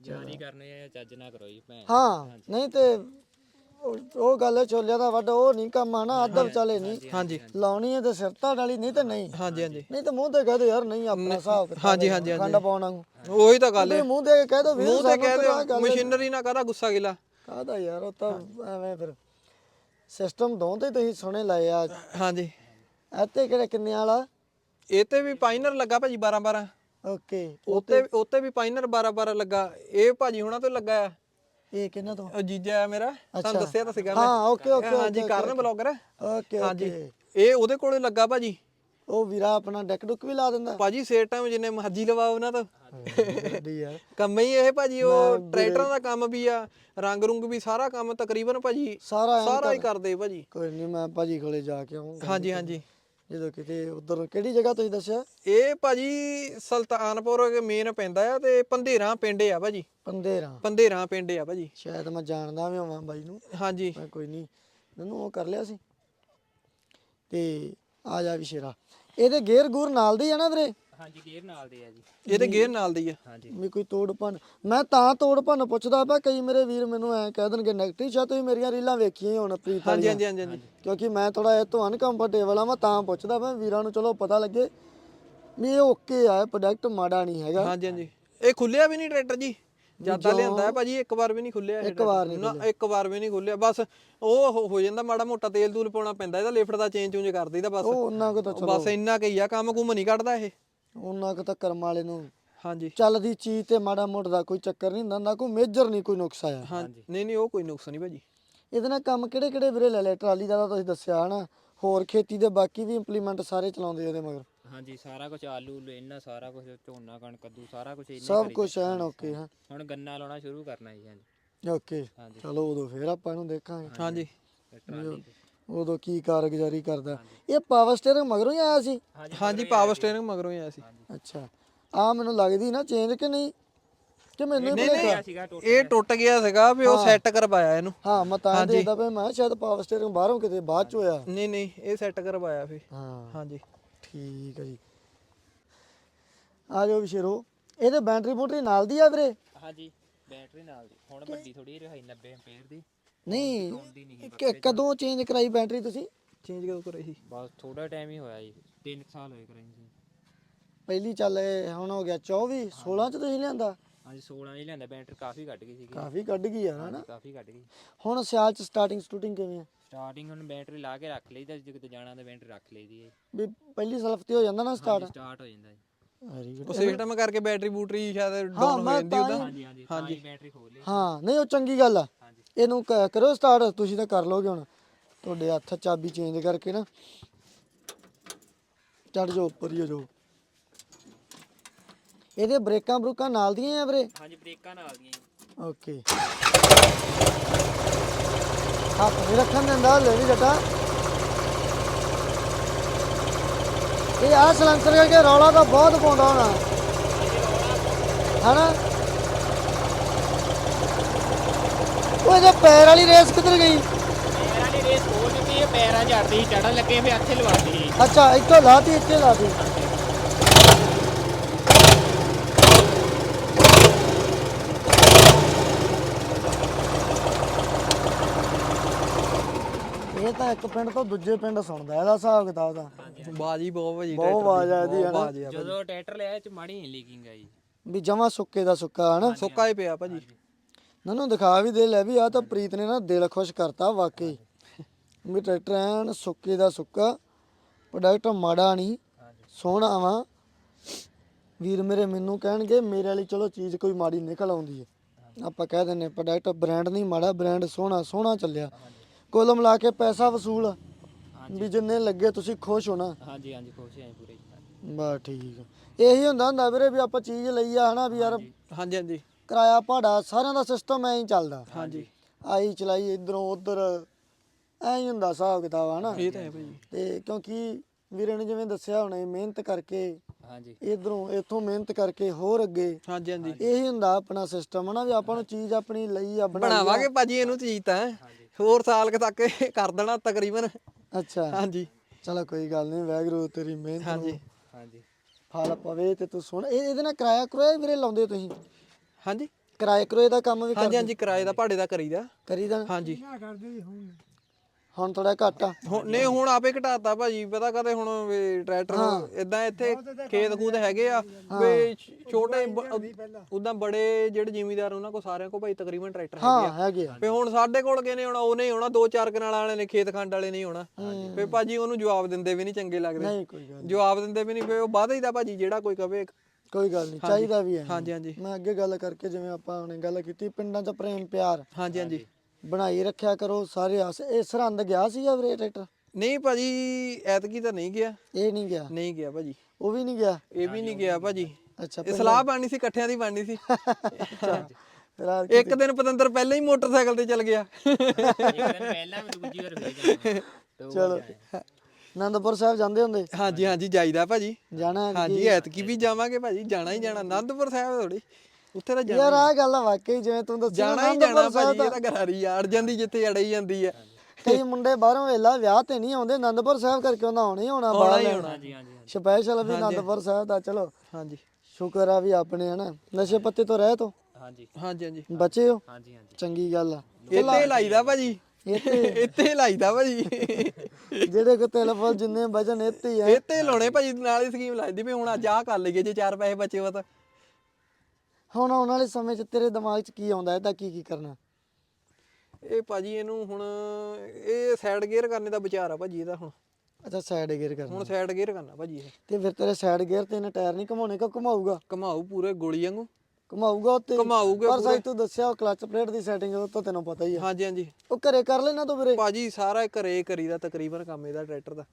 ਜਾਰੀ ਕਰਨੇ ਆ ਚੱਜ ਨਾ ਕਰੋ ਜੀ ਭੈਣ। ਹਾਂ ਨਹੀਂ ਤੇ ਉਹ- ਉਹ ਗੱਲ ਹੈ ਛੋਲਿਆਂ ਦਾ ਵੱਡ ਉਹ ਨਹੀਂ ਕੰਮ ਆ ਨਾ ਅੱਧ ਵਿਚਾਲੇ ਨਹੀਂ। ਹਾਂਜੀ ਲਾਉਣੀ ਹੈ ਤੇ ਸਿਰ ਧੜ ਵਾਲੀ ਨਹੀਂ ਤੇ ਨਹੀਂ। ਹਾਂਜੀ ਹਾਂਜੀ। ਨਹੀਂ ਤੇ ਮੂੰਹ ਤੇ ਕਹਿ ਯਾਰ ਨਹੀਂ ਆਪਣਾ ਹਿਸਾਬ ਕਿਤਾਬ ਹਾਂਜੀ, ਹੈ, ਹਾਂਜੀ, ਹਾਂਜੀ। ਖੰਡ ਪਾਉਣਾ ਨੂੰ ਉਹੀ ਤਾਂ ਗੱਲ ਹੈ। ਮੂੰਹ ਦੇ ਕੇ ਕਹਿ ਦੋ ਵੀਰ ਮੂੰਹ ਤੇ ਸਾਨੂੰ ਕਹਿ ਤਾਂ ਆਹ ਦਿਓ ਗੱਲ ਹੈ। ਮਸ਼ੀਨਰੀ ਨਾ ਕਾਹਦਾ ਗੁੱਸਾ ਗਿਲਾ? ਕਾਹਦਾ ਯਾਰ ਉਹ ਤਾਂ ਐਵੇਂ ਫਿਰ ਸਿਸਟਮ ਦੋ ਤੇ ਤੁਸੀਂ ਸੁਣੇ ਲਾਏ ਆ। ਹਾਂਜੀ। ਇੱਥੇ ਕਿਹੜੇ ਕਿੰਨੇ ਵਾਲਾ? ਇਹ ਤੇ ਵੀ ਪਾਈਨਰ ਲੱਗਾ ਭਾਜੀ 12 12 ਓਕੇ ਉੱਤੇ ਉੱਤੇ ਵੀ ਪਾਈਨਰ 12 12 ਲੱਗਾ। ਇਹ ਭਾਜੀ ਹੁਣਾਂ ਤੋਂ ਲੱਗਾ ਆ। ਇਹ ਕਿੰਨਾ ਤੋਂ? ਉਹ ਜੀਜਾ ਆ ਮੇਰਾ। ਤੁਹਾਨੂੰ ਦੱਸਿਆ ਤਾਂ ਸੀਗਾ ਹਾਂ ਓਕੇ ਓਕੇ ਹਾਂਜੀ ਕਰਨ ਬਲੌਗਰ ਓਕੇ ਹਾਂਜੀ। ਇਹ ਉਹਦੇ ਕੋਲੇ ਲੱਗਾ ਭਾਜੀ। ਉਹ ਵੀਰਾ ਆਪਣਾ ਡੈਕ ਡੁੱਕ ਵੀ ਲਾ ਦਿੰਦਾ। ਭਾਜੀ ਸੇਰ ਟਾਈਮ ਜਿੰਨੇ ਮਰਜ਼ੀ ਲਵਾਓ ਉਹਨਾਂ ਤੋਂ। ਯਾਰ ਕੰਮ ਹੀ ਇਹ ਭਾਜੀ ਉਹ ਟਰੈਕਟਰਾਂ ਦਾ ਕੰਮ ਵੀ ਆ ਰੰਗ ਰੁੰਗ ਵੀ ਸਾਰਾ ਕੰਮ ਤਕਰੀਬਨ ਭਾਜੀ ਸਾਰਾ ਹੀ ਕਰਦੇ ਭਾਜੀ। ਕੋਈ ਨਹੀਂ ਮੈਂ ਭਾਜੀ ਕੋਲੇ ਜਾ ਕੇ ਆਉਂਗਾ ਹਾਂਜੀ ਹਾਂਜੀ। ਜਦੋਂ ਕਿਤੇ ਉਧਰ ਕਿਹੜੀ ਜਗ੍ਹਾ ਤੁਸੀਂ ਦੱਸਿਆ? ਇਹ ਭਾਜੀ ਸੁਲਤਾਨਪੁਰ ਮੇਨ ਪੈਂਦਾ ਆ ਤੇ ਪੰਧੇਰਾਂ ਪਿੰਡ ਆ ਭਾਜੀ। ਪੰਦੇਰਾ ਪੰਧੇਰਾਂ ਪਿੰਡ ਆ ਭਾਜੀ। ਸ਼ਾਇਦ ਮੈਂ ਜਾਣਦਾ ਵੀ ਹੋਵਾਂ ਬਾਈ ਨੂੰ। ਹਾਂਜੀ। ਮੈਂ ਕੋਈ ਨਹੀਂ। ਮੈਨੂੰ ਉਹ ਕਰ ਲਿਆ ਸੀ। ਤੇ ਆ ਜਾ ਵੀ ਸ਼ੇਰਾ। ਇਹਦੇ ਗੇਅਰ ਗੂਰ ਨਾਲ ਦੇ ਹੀ ਆ ਨਾ ਵੀਰੇ? ਹਾਂਜੀ ਗੇਅਰ ਨਾਲ ਦੇ ਆ ਜੀ। ਇਹਦੇ ਗੇਅਰ ਨਾਲ ਦੀ ਆ। ਹਾਂਜੀ। ਵੀ ਕੋਈ ਤੋੜ ਭੰਨ। ਮੈਂ ਤਾਂ ਤੋੜ ਭੰਨ ਪੁੱਛਦਾ ਪਿਆ ਕਈ ਮੇਰੇ ਵੀਰ ਮੈਨੂੰ ਐ ਕਹਿ ਦੇਣਗੇ ਨੈਗੇਟਿਵ ਸ਼ਾ ਤੁਸੀਂ ਮੇਰੀਆਂ ਰੀਲਾਂ ਵੇਖੀਆਂ ਹੀ ਹੁਣ ਪ੍ਰੀਤ ਹਾਂਜੀ ਵਾਲੀਆਂ। ਹਾਂਜੀ ਹਾਂਜੀ ਹਾਂਜੀ ਕਿਉਂਕਿ ਮੈਂ ਥੋੜਾ ਇਹ ਤੋਂ ਅਨਕੰਫਰਟੇਬਲ ਆ ਮੈਂ ਤਾਂ ਪੁੱਛਦਾ ਮੈਂ ਵੀਰਾਂ ਨੂੰ ਚਲੋ ਪਤਾ ਲੱਗੇ ਵੀ ਇਹ ਓਕੇ ਆ ਪ੍ਰੋਡਕਟ ਮਾੜਾ ਨਹੀਂ ਹੈਗਾ। ਹਾਂਜੀ ਹਾਂਜੀ। ਇਹ ਖੁੱਲਿਆ ਵੀ ਨਹੀਂ ਟਰੈਕਟਰ ਜੀ? ਜ਼ਿਆਦਾ ਲਿਆਂਦਾ ਹੈ ਭਾਜੀ ਇੱਕ ਵਾਰ ਵੀ ਨਹੀਂ ਖੁੱਲਿਆ ਇਹ ਇੱਕ ਵਾਰ ਨਹੀਂ ਨਾ ਇੱਕ ਵਾਰ ਵੀ ਨਹੀਂ ਖੁੱਲਿਆ। ਬਸ ਉਹ ਹੋ- ਹੋ ਜਾਂਦਾ ਮਾੜਾ ਮੋਟਾ ਤੇਲ ਤੂਲ ਪਾਉਣਾ ਪੈਂਦਾ ਇਹਦਾ ਲਿਫਟ ਦਾ ਚੇਂਜ ਚੂੰਜ ਕਰ ਦਈਦਾ ਬਸ। ਉਹ ਉਹਨਾਂ ਕੋ ਤਾਂ ਚਲੋ। ਬਸ ਇੰਨਾ ਕਈ ਆ ਕੰਮ ਕੁਮ ਨਹੀਂ ਕੱਢਦਾ ਇਹ। ਉਹਨਾਂ ਕੋ ਤਾਂ ਕਰਮ ਵਾਲੇ ਨੂੰ ਹਾਂਜੀ। ਚੱਲਦੀ ਚੀਜ਼ ਤੇ ਮਾੜਾ ਮੋਟਾ ਦਾ ਕੋਈ ਚੱਕਰ ਨਹੀਂ ਹੁੰਦਾ ਨਾ ਕੋਈ ਮੇਜਰ ਨਹੀਂ ਕੋਈ ਨੁਕਸ ਆਇਆ। ਹਾਂ ਨਹੀਂ ਨਹੀਂ ਉਹ ਕੋਈ ਨੁਕਸ ਨਹੀਂ ਭਾਜੀ। ਇਹਦੇ ਨਾਲ ਕੰਮ ਕਿਹੜੇ ਕਿਹੜੇ ਵੀਰੇ ਲੈ ਲੈ ਟਰਾਲੀ ਦਾ ਤਾਂ ਤੁਸੀਂ ਦੱਸਿਆ ਹਨਾ ਹੋਰ ਖੇਤੀ ਦੇ ਬਾਕੀ ਵੀ ਇੰਪਲੀਮੈਂਟ ਸਾਰੇ ਚਲਾਉਂਦੇ ਉਹਦੇ ਮਗਰ। ਹਾਂਜੀ ਸਾਰਾ ਕੁਝ ਆਲੂ ਲੈਣਾ ਸਾਰਾ ਕੁਝ ਝੋਨਾ ਕਣਕ ਕੱਦੂ ਸਾਰਾ ਕੁਝ ਇੰਨਾ ਸਭ ਕੁਝ ਐਨ ਓਕੇ ਹਾਂ। ਹੁਣ ਗੰਨਾ ਲਾਉਣਾ ਸ਼ੁਰੂ ਕਰਨਾ ਜੀ ਹਾਂਜੀ। ਓਕੇ ਚਲੋ ਉਦੋਂ ਫੇਰ ਆਪਾਂ ਇਹਨੂੰ ਦੇਖਾਂਗੇ। ਹਾਂਜੀ। ਤੇ ਟਰਾਲੀ ਤੇ। ਉਦੋਂ ਕੀ ਕਾਰਗੁਜ਼ਾਰੀ ਕਰਦਾ। ਇਹ ਪਾਵਰ ਸਟੀਅਰਿੰਗ ਮਗਰੋਂ ਹੀ ਆਇਆ ਸੀ? ਹਾਂਜੀ ਪਾਵਰ ਸਟੀਅਰਿੰਗ ਮਗਰੋਂ ਹੀ ਆਇਆ ਸੀ। ਅੱਛਾ। ਆ ਮੈਨੂੰ ਲੱਗਦੀ ਨਾ ਚੇਂਜ ਕਿ ਨਹੀਂ? ਕਿ ਮੈਨੂੰ ਹੀ ਨਹੀਂ? ਨਹੀਂ ਇਹ ਟੁੱਟ ਗਿਆ ਸੀਗਾ ਵੀ ਉਹ ਸੈੱਟ ਕਰਵਾਇਆ ਇਹਨੂੰ। ਹਾਂ ਮੈਂ ਤਾਂ ਦੇਖਦਾ ਪਿਆ ਮੈਂ ਸ਼ਾਇਦ ਪਾਵਰ ਸਟੀਅਰਿੰਗ ਬਾਹਰੋਂ ਕਿਤੇ ਬਾਅਦ ਚ ਹੋਇਆ। ਨਹੀਂ ਨਹੀਂ ਇਹ ਸੈੱਟ ਕਰਵਾਇਆ ਫੇ ਹਾਂ। ਹਾਂਜੀ। ਠੀਕ ਹੈ ਜੀ। ਆ ਜਾਓ ਵਿਸ਼ੇਰੋ ਇਹਦੇ ਬੈਟਰੀ ਬੂਟਰੀ ਨਾਲ ਦੀ ਆ ਵੀਰੇ? ਹਾਂਜੀ ਬੈਟਰੀ ਨਾਲ ਦੀ। ਹੁਣ ਵੱਡੀ ਥੋੜੀ ਰਹੀ 90 ਐਂਪੀਅਰ ਦੀ। ਨਹੀਂ ਕਿ- ਕਦੋਂ ਚੇਂਜ ਕਰਾਈ ਬੈਟਰੀ ਤੁਸੀਂ? ਚੇਂਜ ਕਦੋਂ ਕਰਾਈ ਸੀ? ਬਸ ਥੋੜਾ ਟਾਈਮ ਹੀ ਹੋਇਆ ਜੀ 3 ਸਾਲ ਹੋਏ ਕਰਾਈ ਜੀ ਪਹਿਲੀ ਚੱਲ ਇਹ ਹੁਣ ਹੋ ਗਿਆ 24 16 ਚ ਤੁਸੀਂ ਲਿਆਂਦਾ? ਹਾਂਜੀ 16 ਹੀ ਲਿਆਂਦਾ ਬੈਟਰੀ ਕਾਫੀ ਘੱਟ ਗਈ ਸੀਗੀ। ਕਾਫੀ ਕੱਢ ਗਈ ਆ ਹਨਾ? ਕਾਫੀ ਘੱਟ ਗਈ। ਹੁਣ ਸਿਆਲ ਚ ਸਟਾਰਟਿੰਗ ਸਟੂਟਿੰਗ ਕਿਵੇਂ ਆ? ਸਟਾਰਟਿੰਗ ਹੁਣ ਬੈਟਰੀ ਲਾ ਕੇ ਰੱਖ ਲਈ ਤਾਂ ਜੇ ਕਿਤੇ ਜਾਣਾ ਤਾਂ ਬੈਟਰੀ ਰੱਖ ਲਈਦੀ ਹੈ ਵੀ ਪਹਿਲੀ ਸਲਫ ਤੇ ਹੋ ਜਾਂਦਾ ਨਾ ਸਟਾਰਟ ਸਟਾਰਟ ਹੋ ਜਾਂਦਾ ਜੀ। ਵੈਰੀ ਗੁੱਡ ਉਹ ਸਿਸਟਮ ਕਰਕੇ ਬੈਟਰੀ ਬੂਟਰੀ ਸ਼ਾਇਦ ਹਾਂ ਡਾਊਨ ਹੋ ਮੈਂ ਜਾਂਦੀ ਤਾਂ ਉਹਦਾ। ਹਾਂਜੀ ਹਾਂਜੀ ਤਾਂ ਹੀ ਬੈਟਰੀ ਖੋਲ ਲਈ। ਹਾਂ ਨਹੀਂ ਉਹ ਚੰਗੀ ਗੱਲ ਆ। ਹਾਂਜੀ। ਇਹਨੂੰ ਕ- ਕਰੋ ਸਟਾਰਟ ਤੁਸੀਂ ਤਾਂ ਕਰ ਲੋਗੇ ਹੁਣ। ਤੁਹਾਡੇ ਹੱਥ ਚਾਬੀ ਚੇਂਜ ਕਰਕੇ ਨਾ। ਚੜ ਜਾਓ ਉੱਪਰ ਹੀ ਹੋ ਜਾਓ। ਇਹਦੇ ਬ੍ਰੇਕਾਂ ਬਰੂਕਾਂ ਨਾਲ ਦੀਆਂ ਆ ਵੀਰੇ? ਹਾਂਜੀ ਬ੍ਰੇਕਾਂ ਨਾਲ ਦੀਆਂ ਜੀ। ਓਕੇ। ਹੱਥ ਨਹੀਂ ਰੱਖਣ ਦਿੰਦਾ ਲੈ ਵੀ ਜਟਾ। ਇਹ ਆ ਸਲੈਂਸਰ ਕਰਕੇ ਰੌਲਾ ਤਾਂ ਬਹੁਤ ਪਾਉਂਦਾ ਹੋਣਾ। ਹਨਾ? ਉਹ ਇਹਦੇ ਪੈਰ ਵਾਲੀ ਰੇਸ ਕਿੱਧਰ ਗਈ? ਪੈਰਾਂ ਦੀ ਰੇਸ ਖੋਲ ਦਿੱਤੀ ਹੈ ਪੈਰਾਂ 'ਚ ਅੜਦੀ ਚੜਨ ਲੱਗੇ ਫਿਰ ਇੱਥੇ ਲਵਾਤੀ ਸੀ। ਅੱਛਾ ਇੱਥੋਂ ਲਾਤੀ ਇੱਥੇ ਲਾਤੀ। ਇਹ ਤਾਂ ਇੱਕ ਪਿੰਡ ਤੋਂ ਦੂਜੇ ਪਿੰਡ ਸੁਣਦਾ ਇਹਦਾ ਹਿਸਾਬ ਕਿਤਾਬ ਦਾ ਬਾਜੀ ਬਹੁਤ ਭਾਜੀ ਬਹੁਤ ਆਵਾਜ਼ ਆ ਬਹੁਤ ਭਾਜੀ। ਜਦੋਂ ਟਰੈਕਟਰ ਲਿਆ ਇਹ ਚ ਮਾੜੀ ਲੀਕਿੰਗ ਆਈ। ਵੀ ਜਮਾ ਸੁੱਕੇ ਦਾ ਸੁੱਕਾ ਹਨਾ? ਸੁੱਕਾ ਹੀ ਪਿਆ ਭਾਜੀ। ਨਨੂੰ ਦਿਖਾ ਵੀ ਦੇ ਲੈ ਵੀ ਆ ਤਾਂ ਪ੍ਰੀਤ ਨੇ ਨਾ ਦਿਲ ਖੁਸ਼ ਕਰਤਾ ਵਾਕਈ। ਵੀ ਟਰੈਕਟਰ ਐਨ ਸੁੱਕੇ ਦਾ ਸੁੱਕਾ ਪ੍ਰੋਡਕਟ ਮਾੜਾ ਨਹੀਂ ਸੋਹਣਾ ਵਾ। ਵੀਰ ਮੇਰੇ ਮੈਨੂੰ ਕਹਿਣਗੇ ਮੇਰੇ ਵਾਲੀ ਚਲੋ ਚੀਜ਼ ਕੋਈ ਮਾੜੀ ਨਿਕਲ ਆਉਂਦੀ ਹੈ ਆਪਾਂ ਕਹਿ ਦਿੰਨੇ ਪ੍ਰੋਡਕਟ ਬ੍ਰਾਂਡ ਨਹੀਂ ਮਾੜਾ ਬ੍ਰਾਂਡ ਸੋਹਣਾ ਸੋਹਣਾ ਚੱਲਿਆ। ਕੁੱਲ ਮਿਲਾ ਕੇ ਪੈਸਾ ਵਸੂਲ। ਵੀ ਜਿੰਨੇ ਲੱਗੇ ਤੁਸੀਂ ਖੁਸ਼ ਹੋਣਾ। ਹਾਂਜੀ ਹਾਂਜੀ ਖੁਸ਼ ਆਂ ਪੂਰੇ ਬਸ ਠੀਕ। ਇਹੀ ਹੁੰਦਾ ਹੁੰਦਾ ਵੀਰੇ ਵੀ ਆਪਾਂ ਚੀਜ਼ ਲਈ ਆ ਹਨਾ ਵੀ ਯਾਰ ਹਾਂਜੀ ਹਾਂਜੀ। ਕਿਰਾਇਆ ਭਾੜਾ ਸਾਰਿਆਂ ਦਾ ਸਿਸਟਮ ਐਂ ਹੀ ਚੱਲਦਾ। ਹਾਂਜੀ। ਆਈ ਚਲਾਈ ਇਧਰੋਂ ਉਧਰ ਐਂ ਹੀ ਹੁੰਦਾ ਹਿਸਾਬ ਕਿਤਾਬ ਹਨਾ? ਇਹ ਤਾਂ ਹੈ ਭਾਜੀ ਤੇ ਕਿਉਂਕਿ ਵੀਰੇ ਨੇ ਜਿਵੇਂ ਦੱਸਿਆ ਹੁਣੇ ਮਿਹਨਤ ਕਰਕੇ ਹਾਂਜੀ। ਇਧਰੋਂ ਇੱਥੋਂ ਮਿਹਨਤ ਕਰਕੇ ਹੋਰ ਅੱਗੇ। ਹਾਂਜੀ ਹਾਂਜੀ। ਇਹੀ ਹੁੰਦਾ ਆਪਣਾ ਸਿਸਟਮ ਹਨਾ? ਵੀ ਆਪਾਂ ਨੂੰ ਚੀਜ਼ ਆਪਣੀ ਲਈ ਆ ਬਣਾਈ ਆ। ਬਣਾਵਾਂਗੇ ਭਾਜੀ ਇਹਨੂੰ ਚੀਜ਼ ਤਾਂ। ਹੋਰ ਸਾਲ ਕੁ ਤੱਕ ਇਹ ਕਰ ਦੇਣਾ ਤਕਰੀਬਨ। ਅੱਛਾ। ਹਾਂਜੀ। ਚਲੋ ਕੋਈ ਗੱਲ ਨਹੀਂ ਵੈਗਰੂ ਤੇਰੀ ਮਿਹਨਤ ਹਾਂਜੀ। ਨੂੰ ਹਾਂਜੀ। ਫਲ ਪਵੇ ਤੇ ਤੂੰ ਸੁਣ। ਇਹ ਇਹਦੇ ਨਾਲ ਕਿਰਾਇਆ ਕਰੋਏ ਵੀਰੇ ਲਾਉਂਦੇ ਤੁਸੀਂ? ਹਾਂਜੀ। ਕਿਰਾਏ ਕਰੋਏ ਦਾ ਕੰਮ ਵੀ ਹਾਂਜੀ ਹਾਂਜੀ ਕਿਰਾਏ ਦਾ ਭਾੜੇ ਦਾ ਕਰੀਦਾ। ਕਰੀਦਾ? ਹਾਂਜੀ। ਹੁਣ? ਥੋੜਾ ਘੱਟ ਆ। ਹੁਣ ਨਹੀਂ ਹੁਣ ਆਪੇ ਘਟਾਤਾ ਭਾਜੀ। ਪਤਾ ਕਦੇ ਹੁਣ ਵੀ ਟਰੈਕਟਰ ਇਦਾਂ ਇੱਥੇ ਖੇਤ ਖੂਤ ਹੈਗੇ ਆ। ਵੀ ਛੋਟੇ ਉਦਾਂ ਬੜੇ ਜਿਹੜੇ ਜ਼ਿਮੀਦਾਰ ਉਹਨਾਂ ਕੋ ਸਾਰਿਆਂ ਕੋ ਭਾਈ ਤਕਰੀਬਨ ਟਰੈਕਟਰ ਹੈਗੇ ਆ। ਹੈਗੇ ਆ। ਵੀ ਹੁਣ ਸਾਡੇ ਕੋਲ ਕਿਨੇ ਆਉਣਾ? ਉਹ ਨਹੀਂ ਆਉਣਾ। ਦੋ ਚਾਰ ਕਨਾਲ ਵਾਲੇ ਨੇ ਖੇਤ ਖੰਡ ਵਾਲੇ ਨਹੀਂ ਆਉਣਾ। ਫੇ ਭਾਜੀ ਉਹਨੂੰ ਜਵਾਬ ਦਿੰਦੇ ਵੀ ਨਹੀਂ ਚੰਗੇ ਲੱਗਦੇ। ਨਹੀਂ ਕੋਈ ਗੱਲ ਜਵਾਬ ਦਿੰਦੇ ਵੀ ਨਹੀਂ ਫੇ ਉਹ ਵਾਧਾ ਹੀ ਦਾ ਭਾਜੀ ਜਿਹੜਾ ਕੋਈ ਕਵੇ। ਕੋਈ ਗੱਲ ਨਹੀਂ ਚਾਹੀਦਾ ਵੀ ਹੈ। ਹਾਂਜੀ ਹਾਂਜੀ। ਮੈਂ ਅੱਗੇ ਗੱਲ ਕਰਕੇ ਜਿਵੇਂ ਆਪਾਂ ਹੁਣੇ ਗੱਲ ਕੀਤੀ ਪਿੰਡਾਂ 'ਚ ਪ੍ਰੇਮ ਪਿਆਰ। ਹਾਂਜੀ ਹਾਂਜੀ। ਬਣਾਈ ਰੱਖਿਆ ਕਰੋ ਸਾਰੇ ਆਸ ਇਹ ਸਰਹੰਦ ਗਿਆ ਸੀ ਆ ਵੀਰੇ ਟਰੈਕਟਰ? ਨਹੀਂ ਭਾਜੀ ਐਤਕੀ ਤਾਂ ਨਹੀਂ ਗਿਆ। ਇਹ ਨਹੀਂ ਗਿਆ? ਨਹੀਂ ਗਿਆ ਭਾਜੀ। ਉਹ ਵੀ ਨਹੀਂ ਗਿਆ? ਇਹ ਵੀ ਨਹੀਂ ਗਿਆ ਭਾਜੀ। ਅੱਛਾ ਇਹ ਸਲਾਹ ਬਣਨੀ ਸੀ ਇਕੱਠਿਆਂ ਦੀ ਬਣਨੀ ਸੀ। ਇੱਕ ਦਿਨ ਪਤੰਦਰ ਪਹਿਲਾਂ ਹੀ ਮੋਟਰਸਾਈਕਲ ਤੇ ਚੱਲ ਗਿਆ। ਇੱਕ ਦਿਨ ਪਹਿਲਾਂ ਮੈਂ ਦੂਜੀ ਵਾਰ ਫੇਰ ਜਾਣਾ ਚਲੋ। ਆਨੰਦਪੁਰ ਸਾਹਿਬ ਜਾਂਦੇ ਹੁੰਦੇ? ਹਾਂਜੀ ਹਾਂਜੀ ਜਾਈਦਾ ਭਾਜੀ। ਜਾਣਾ ਹੈ ਹਾਂਜੀ ਐਤਕੀ ਵੀ ਜਾਵਾਂਗੇ ਭਾਜੀ ਜਾਣਾ ਹੀ ਜਾਣਾ ਆਨੰਦਪੁਰ ਸਾਹਿਬ ਥੋੜੀ ਉੱਥੇ ਤਾਂ ਜਾਣਾ ਯਾਰ ਆ। ਗੱਲ ਆ ਵਾਕਈ ਜਿਵੇਂ ਤੂੰ ਦੱਸਿਆ ਜਾਣਾ ਹੀ ਜਾਣਾ ਭਾਜੀ ਇਹ ਤਾਂ ਗਰਾਰੀ ਅੜ ਜਾਂਦੀ ਜਿੱਥੇ ਅੜੀ ਜਾਂਦੀ ਹੈ ਕਈ ਮੁੰਡੇ ਬਾਹਰੋਂ ਵੇਲਾ ਵਿਆਹ ਤੇ ਨਹੀਂ ਆਉਂਦੇ ਆਨੰਦਪੁਰ ਸਾਹਿਬ ਕਰਕੇ ਉਹਨਾਂ ਆਉਣਾ ਹੀ ਆਉਣਾ ਬਾਹਰ ਹਾਂਜੀ ਹਾਂਜੀ ਹਾਂਜੀ ਸਪੈਸ਼ਲ ਵੀ ਆਨੰਦਪੁਰ ਸਾਹਿਬ ਦਾ ਚਲੋ। ਹਾਂਜੀ। ਸ਼ੁਕਰ ਆ ਵੀ ਆਪਣੇ ਹਨਾ। ਨਸ਼ੇ ਪੱਤੇ ਤੋਂ ਰਹਿ ਤੋ। ਹਾਂਜੀ। ਹਾਂਜੀ ਹਾਂਜੀ। ਬਚੇ ਹੋ। ਹਾਂਜੀ ਹਾਂਜੀ। ਚੰਗੀ ਗੱਲ ਆ। ਇੱਥੇ ਲਾਈਦਾ ਭਾਜੀ। ਇੱਥੇ ਲਾਈਦਾ ਭਾਜੀ। ਜਿਹੜੇ ਕੋ ਟੈਲੀਫੋਨ ਜਿੰਨੇ ਵਜਨ ਇੱਥੇ ਹੀ ਆ। ਇੱਥੇ ਲਾਉਣੇ ਭਾਜੀ ਨਾਲ ਹੀ ਸਕੀਮ ਲੱਗਦੀ ਵੀ ਹੁਣ ਅੱਜ ਆਹ ਕਰ ਲਈਏ ਜੇ ਚਾਰ ਪੈਸੇ ਬਚੇ ਹੋ ਤਾਂ। ਹੁਣ ਆਉਣ ਵਾਲੇ ਸਮੇਂ 'ਚ ਤੇਰੇ ਦਿਮਾਗ 'ਚ ਕੀ ਆਉਂਦਾ ਇਹਦਾ ਕੀ ਕੀ ਕਰਨਾ? ਇਹ ਭਾਜੀ ਇਹਨੂੰ ਹੁਣ ਇਹ ਸਾਈਡ ਗੇਅਰ ਕਰਨੇ ਦਾ ਵਿਚਾਰ ਆ ਭਾਜੀ ਇਹਦਾ ਹੁਣ। ਅੱਛਾ ਸਾਈਡ ਗੇਅਰ ਕਰਨਾ। ਹੁਣ ਸਾਈਡ ਗੇਅਰ ਕਰਨਾ ਭਾਜੀ ਇਹ। ਤੇ ਫਿਰ ਤੇਰੇ ਸਾਈਡ ਗੇਅਰ ਤੇ ਇਹਨੇ ਟਾਇਰ ਨਹੀਂ ਘਮਾਉਣੇ ਕਿ ਘਮਾਊਗਾ? ਘਮਾਊ ਪੂਰੇ ਗੋਲੀ ਵਾਂਗੂ। ਘਮਾਊਗਾ ਉੱਤੇ ਘੁਮਾਊਗਾ ਪਰ ਸਾਈ ਤੂੰ ਦੱਸਿਆ ਕਲਚ ਪਲੇਟ ਦੀ ਸੈਟਿੰਗ ਉਹ ਤਾਂ ਤੈਨੂੰ ਪਤਾ ਹੀ ਆ। ਹਾਂਜੀ ਹਾਂਜੀ। ਉਹ ਘਰੇ ਕਰ ਲੈਣਾ ਤੂੰ ਵੀਰੇ। ਭਾਜੀ ਸਾਰਾ ਘਰੇ ਕਰੀਦਾ ਤਕਰੀਬਨ ਕੰਮ ਇਹਦਾ ਟਰੈਕਟਰ ਦਾ।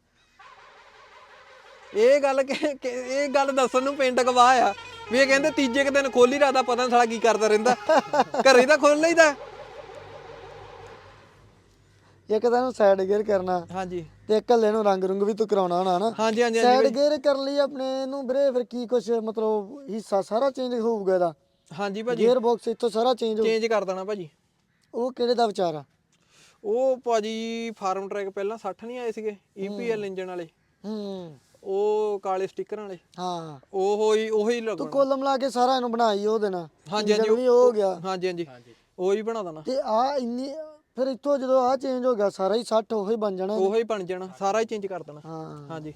ਇਹ ਗੱਲ ਕਿ ਕਿ- ਇਹ ਗੱਲ ਦੱਸਣ ਨੂੰ ਪਿੰਡ ਗਵਾਹ ਆ। ਵੀ ਇਹ ਕਹਿੰਦੇ ਤੀਜੇ ਕੁ ਦਿਨ ਖੋਲੀ ਰਾਦਾ ਪਤਾ ਨੀ ਸਾਲਾ ਕੀ ਕਰਦਾ ਰਹਿੰਦਾ। ਘਰੇ ਤਾਂ ਖੋਲ ਲਈਦਾ। ਇੱਕ ਤਾਂ ਇਹਨੂੰ ਸਾਈਡ ਗੇਅਰ ਕਰਨਾ। ਹਾਂਜੀ। ਤੇ ਇਕੱਲੇ ਨੂੰ ਰੰਗ ਰੁੰਗ ਵੀ ਤੂੰ ਕਰਾਉਣਾ ਹੋਣਾ ਨਾ ਹਾਂਜੀ ਹਾਂਜੀ ਸਾਈਡ ਗੇਅਰ ਕਰਨ ਲਈ ਆਪਣੇ ਨੂੰ ਵੀਰੇ ਫਿਰ ਕੀ ਕੁਛ ਮਤਲਬ ਹਿੱਸਾ ਸਾਰਾ ਚੇਂਜ ਹੋਊਗਾ ਇਹਦਾ। ਹਾਂਜੀ ਭਾਜੀ। ਗੇਅਰ ਬਾਕਸ ਇੱਥੋਂ ਸਾਰਾ ਚੇਂਜ ਹੋ ਚੇਂਜ ਕਰ ਦੇਣਾ ਭਾਜੀ। ਉਹ ਕਿਹੜੇ ਦਾ ਵਿਚਾਰ ਆ? ਉਹ ਭਾਜੀ ਫਾਰਮ ਟਰੈਕ ਪਹਿਲਾਂ 60 ਨਹੀਂ ਆਏ ਸੀਗੇ ਈਪੀਐਲ ਇੰਜਨ ਵਾਲੇ। ਹੂੰ। ਉਹ ਕਾਲੇ ਸਟicker ਵਾਲੇ। ਹਾਂ। ਉਹ ਹੀ ਉਹੀ ਤੂੰ ਲਗਾਉਣਾ ਕੁੱਲ ਮਿਲਾ ਕੇ ਸਾਰਾ ਇਹਨੂੰ ਬਣਾਈ ਉਹ ਦੇਣਾ ਹਾਂਜੀ ਹਾਂਜੀ। ਵੀ ਉਹ ਹੋ ਗਿਆ। ਹਾਂਜੀ ਹਾਂਜੀ। ਉਹੀ ਬਣਾ ਦੇਣਾ। ਤੇ ਆ ਇੰਨੀ ਫਿਰ ਇੱਥੋਂ ਜਦੋਂ ਆ ਚੇਂਜ ਹੋ ਗਿਆ ਸਾਰਾ ਹੀ 60 ਉਹੀ ਬਣ ਜਾਣਾ ਉਹੀ ਬਣ ਜਾਣਾ ਸਾਰਾ ਹੀ ਚੇਂਜ ਕਰ ਦੇਣਾ। ਹਾਂ। ਹਾਂਜੀ।